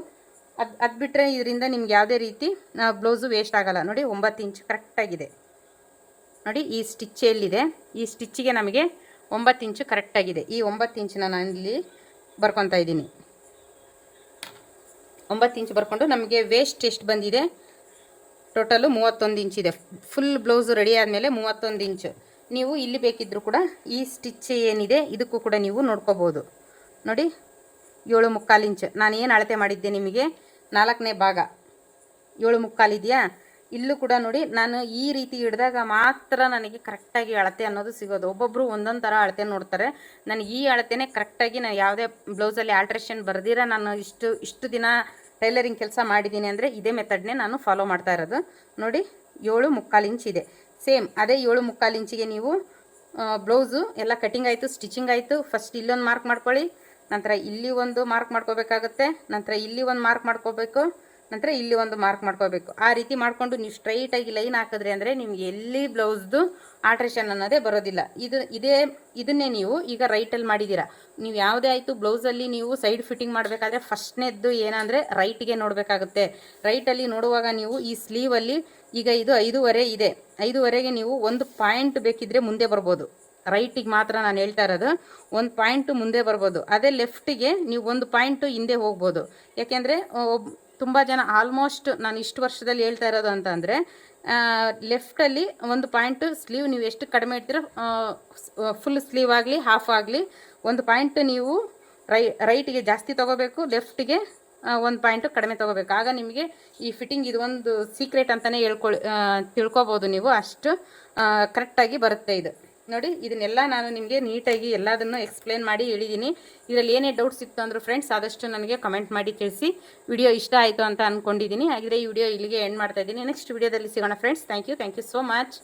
ಅದು ಅದು ಬಿಟ್ಟರೆ ಇದರಿಂದ ನಿಮ್ಗೆ ಯಾವುದೇ ರೀತಿ ಬ್ಲೌಸು ವೇಸ್ಟ್ ಆಗೋಲ್ಲ. ನೋಡಿ, ಒಂಬತ್ತು ಇಂಚ್ ಕರೆಕ್ಟಾಗಿದೆ ನೋಡಿ, ಈ ಸ್ಟಿಚ್ ಎಲ್ಲಿದೆ? ಈ ಸ್ಟಿಚ್ಚಿಗೆ ನಮಗೆ ಒಂಬತ್ತು ಇಂಚು ಕರೆಕ್ಟಾಗಿದೆ ಈ ಒಂಬತ್ತು ಇಂಚನ್ನ ನಾನು ಇಲ್ಲಿ ಬರ್ಕೊತಾ ಇದ್ದೀನಿ. ಒಂಬತ್ತು ಇಂಚ್ ಬರ್ಕೊಂಡು ನಮಗೆ ವೇಸ್ಟ್ ಎಷ್ಟು ಬಂದಿದೆ? ಟೋಟಲು ಮೂವತ್ತೊಂದು ಇಂಚಿದೆ ಫುಲ್ ಬ್ಲೌಸು ರೆಡಿ ಆದಮೇಲೆ ಮೂವತ್ತೊಂದು ಇಂಚು. ನೀವು ಇಲ್ಲಿ ಬೇಕಿದ್ದರೂ ಕೂಡ ಈ ಸ್ಟಿಚ್ ಏನಿದೆ, ಇದಕ್ಕೂ ಕೂಡ ನೀವು ನೋಡ್ಕೋಬೋದು. ನೋಡಿ, ಏಳು ಮುಕ್ಕಾಲು ಇಂಚು. ನಾನು ಏನು ಅಳತೆ ಮಾಡಿದ್ದೆ ನಿಮಗೆ? ನಾಲ್ಕನೇ ಭಾಗ. ಏಳು ಮುಕ್ಕಾಲಿದೆಯಾ ಇಲ್ಲೂ ಕೂಡ ನೋಡಿ, ನಾನು ಈ ರೀತಿ ಹಿಡಿದಾಗ ಮಾತ್ರ ನನಗೆ ಕರೆಕ್ಟಾಗಿ ಅಳತೆ ಅನ್ನೋದು ಸಿಗೋದು. ಒಬ್ಬೊಬ್ಬರು ಒಂದೊಂದು ಥರ ಅಳತೆ ನೋಡ್ತಾರೆ. ನಾನು ಈ ಅಳತೆನೇ ಕರೆಕ್ಟಾಗಿ ನಾನು ಯಾವುದೇ ಬ್ಲೌಸಲ್ಲಿ ಆಲ್ಟ್ರೇಷನ್ ಬರ್ದಿರ ನಾನು ಇಷ್ಟು ಇಷ್ಟು ದಿನ ಟೈಲರಿಂಗ್ ಕೆಲಸ ಮಾಡಿದ್ದೀನಿ ಅಂದರೆ ಇದೇ ಮೆಥಡ್ನೇ ನಾನು ಫಾಲೋ ಮಾಡ್ತಾ ಇರೋದು. ನೋಡಿ, ಏಳು ಮುಕ್ಕಾಲು ಇಂಚ್ ಇದೆ. ಸೇಮ್ ಅದೇ ಏಳು ಮುಕ್ಕಾಲು ಇಂಚಿಗೆ ನೀವು ಬ್ಲೌಸು ಎಲ್ಲ ಕಟಿಂಗ್ ಆಯಿತು ಸ್ಟಿಚಿಂಗ್ ಆಯಿತು ಫಸ್ಟ್ ಇಲ್ಲೊಂದು ಮಾರ್ಕ್ ಮಾಡ್ಕೊಳ್ಳಿ. ನಂತರ ಇಲ್ಲಿ ಒಂದು ಮಾರ್ಕ್ ಮಾಡ್ಕೋಬೇಕಾಗುತ್ತೆ, ನಂತರ ಇಲ್ಲಿ ಒಂದು ಮಾರ್ಕ್ ಮಾಡ್ಕೋಬೇಕು, ನಂತರ ಇಲ್ಲಿ ಒಂದು ಮಾರ್ಕ್ ಮಾಡ್ಕೋಬೇಕು. ಆ ರೀತಿ ಮಾಡಿಕೊಂಡು ನೀವು ಸ್ಟ್ರೈಟಾಗಿ ಲೈನ್ ಹಾಕಿದ್ರಿ ಅಂದರೆ ನಿಮ್ಗೆ ಎಲ್ಲಿ ಬ್ಲೌಸ್ದು ಆಲ್ಟ್ರೇಷನ್ ಅನ್ನೋದೇ ಬರೋದಿಲ್ಲ. ಇದು, ಇದೇ, ಇದನ್ನೇ ನೀವು ಈಗ ರೈಟಲ್ಲಿ ಮಾಡಿದ್ದೀರಾ ನೀವು ಯಾವುದೇ ಆಯಿತು ಬ್ಲೌಸಲ್ಲಿ ನೀವು ಸೈಡ್ ಫಿಟ್ಟಿಂಗ್ ಮಾಡಬೇಕಾದ್ರೆ ಫಸ್ಟ್ನೇದ್ದು ಏನಂದರೆ ರೈಟ್ಗೆ ನೋಡಬೇಕಾಗುತ್ತೆ. ರೈಟಲ್ಲಿ ನೋಡುವಾಗ ನೀವು ಈ ಸ್ಲೀವಲ್ಲಿ ಈಗ ಇದು ಐದೂವರೆ ಇದೆ. ಐದೂವರೆಗೆ ನೀವು ಒಂದು ಪಾಯಿಂಟ್ ಬೇಕಿದ್ರೆ ಮುಂದೆ ಬರ್ಬೋದು. ರೈಟಿಗೆ ಮಾತ್ರ ನಾನು ಹೇಳ್ತಾ ಇರೋದು, ಒಂದು ಪಾಯಿಂಟು ಮುಂದೆ ಬರ್ಬೋದು. ಅದೇ ಲೆಫ್ಟಿಗೆ ನೀವು ಒಂದು ಪಾಯಿಂಟು ಹಿಂದೆ ಹೋಗ್ಬೋದು. ಯಾಕೆಂದರೆ ತುಂಬ ಜನ ಆಲ್ಮೋಸ್ಟ್ ನಾನು ಇಷ್ಟು ವರ್ಷದಲ್ಲಿ ಹೇಳ್ತಾ ಇರೋದು ಅಂತ ಅಂದರೆ ಲೆಫ್ಟಲ್ಲಿ ಒಂದು ಪಾಯಿಂಟು ಸ್ಲೀವ್ ನೀವು ಎಷ್ಟು ಕಡಿಮೆ ಇಡ್ತೀರೋ ಫುಲ್ ಸ್ಲೀವ್ ಆಗಲಿ, ಹಾಫ್ ಆಗಲಿ, ಒಂದು ಪಾಯಿಂಟ್ ನೀವು ರೈ, ರೈಟಿಗೆ ಜಾಸ್ತಿ ತೊಗೋಬೇಕು, ಲೆಫ್ಟಿಗೆ ಒಂದು ಪಾಯಿಂಟು ಕಡಿಮೆ ತೊಗೋಬೇಕು. ಆಗ ನಿಮಗೆ ಈ ಫಿಟ್ಟಿಂಗ್ ಇದು ಒಂದು ಸೀಕ್ರೆಟ್ ಅಂತಲೇ ಹೇಳ್ಕೊಳ್ಳಿ ತಿಳ್ಕೊಬೋದು ನೀವು ಅಷ್ಟು ಕರೆಕ್ಟಾಗಿ ಬರುತ್ತೆ ಇದು. ನೋಡಿ, ಇದನ್ನೆಲ್ಲ ನಾನು ನಿಮಗೆ ನೀಟಾಗಿ ಎಲ್ಲದನ್ನು ಎಕ್ಸ್ಪ್ಲೇನ್ ಮಾಡಿ ಹೇಳಿದ್ದೀನಿ ಇದರಲ್ಲಿ ಏನೇ ಡೌಟ್ಸ್ ಇತ್ತು ಅಂದ್ರೆ ಫ್ರೆಂಡ್ಸ್ ಆದಷ್ಟು ನನಗೆ ಕಮೆಂಟ್ ಮಾಡಿ ತಿಳಿಸಿ ವಿಡಿಯೋ ಇಷ್ಟ ಆಯಿತು ಅಂತ ಅಂದ್ಕೊಂಡಿದ್ದೀನಿ ಹಾಗಿದ್ರೆ ಈ ವಿಡಿಯೋ ಇಲ್ಲಿಗೆ ಎಂಡ್ ಮಾಡ್ತಾ ಇದ್ದೀನಿ. ನೆಕ್ಸ್ಟ್ ವಿಡಿಯೋದಲ್ಲಿ ಸಿಗೋಣ friends thank you thank you so much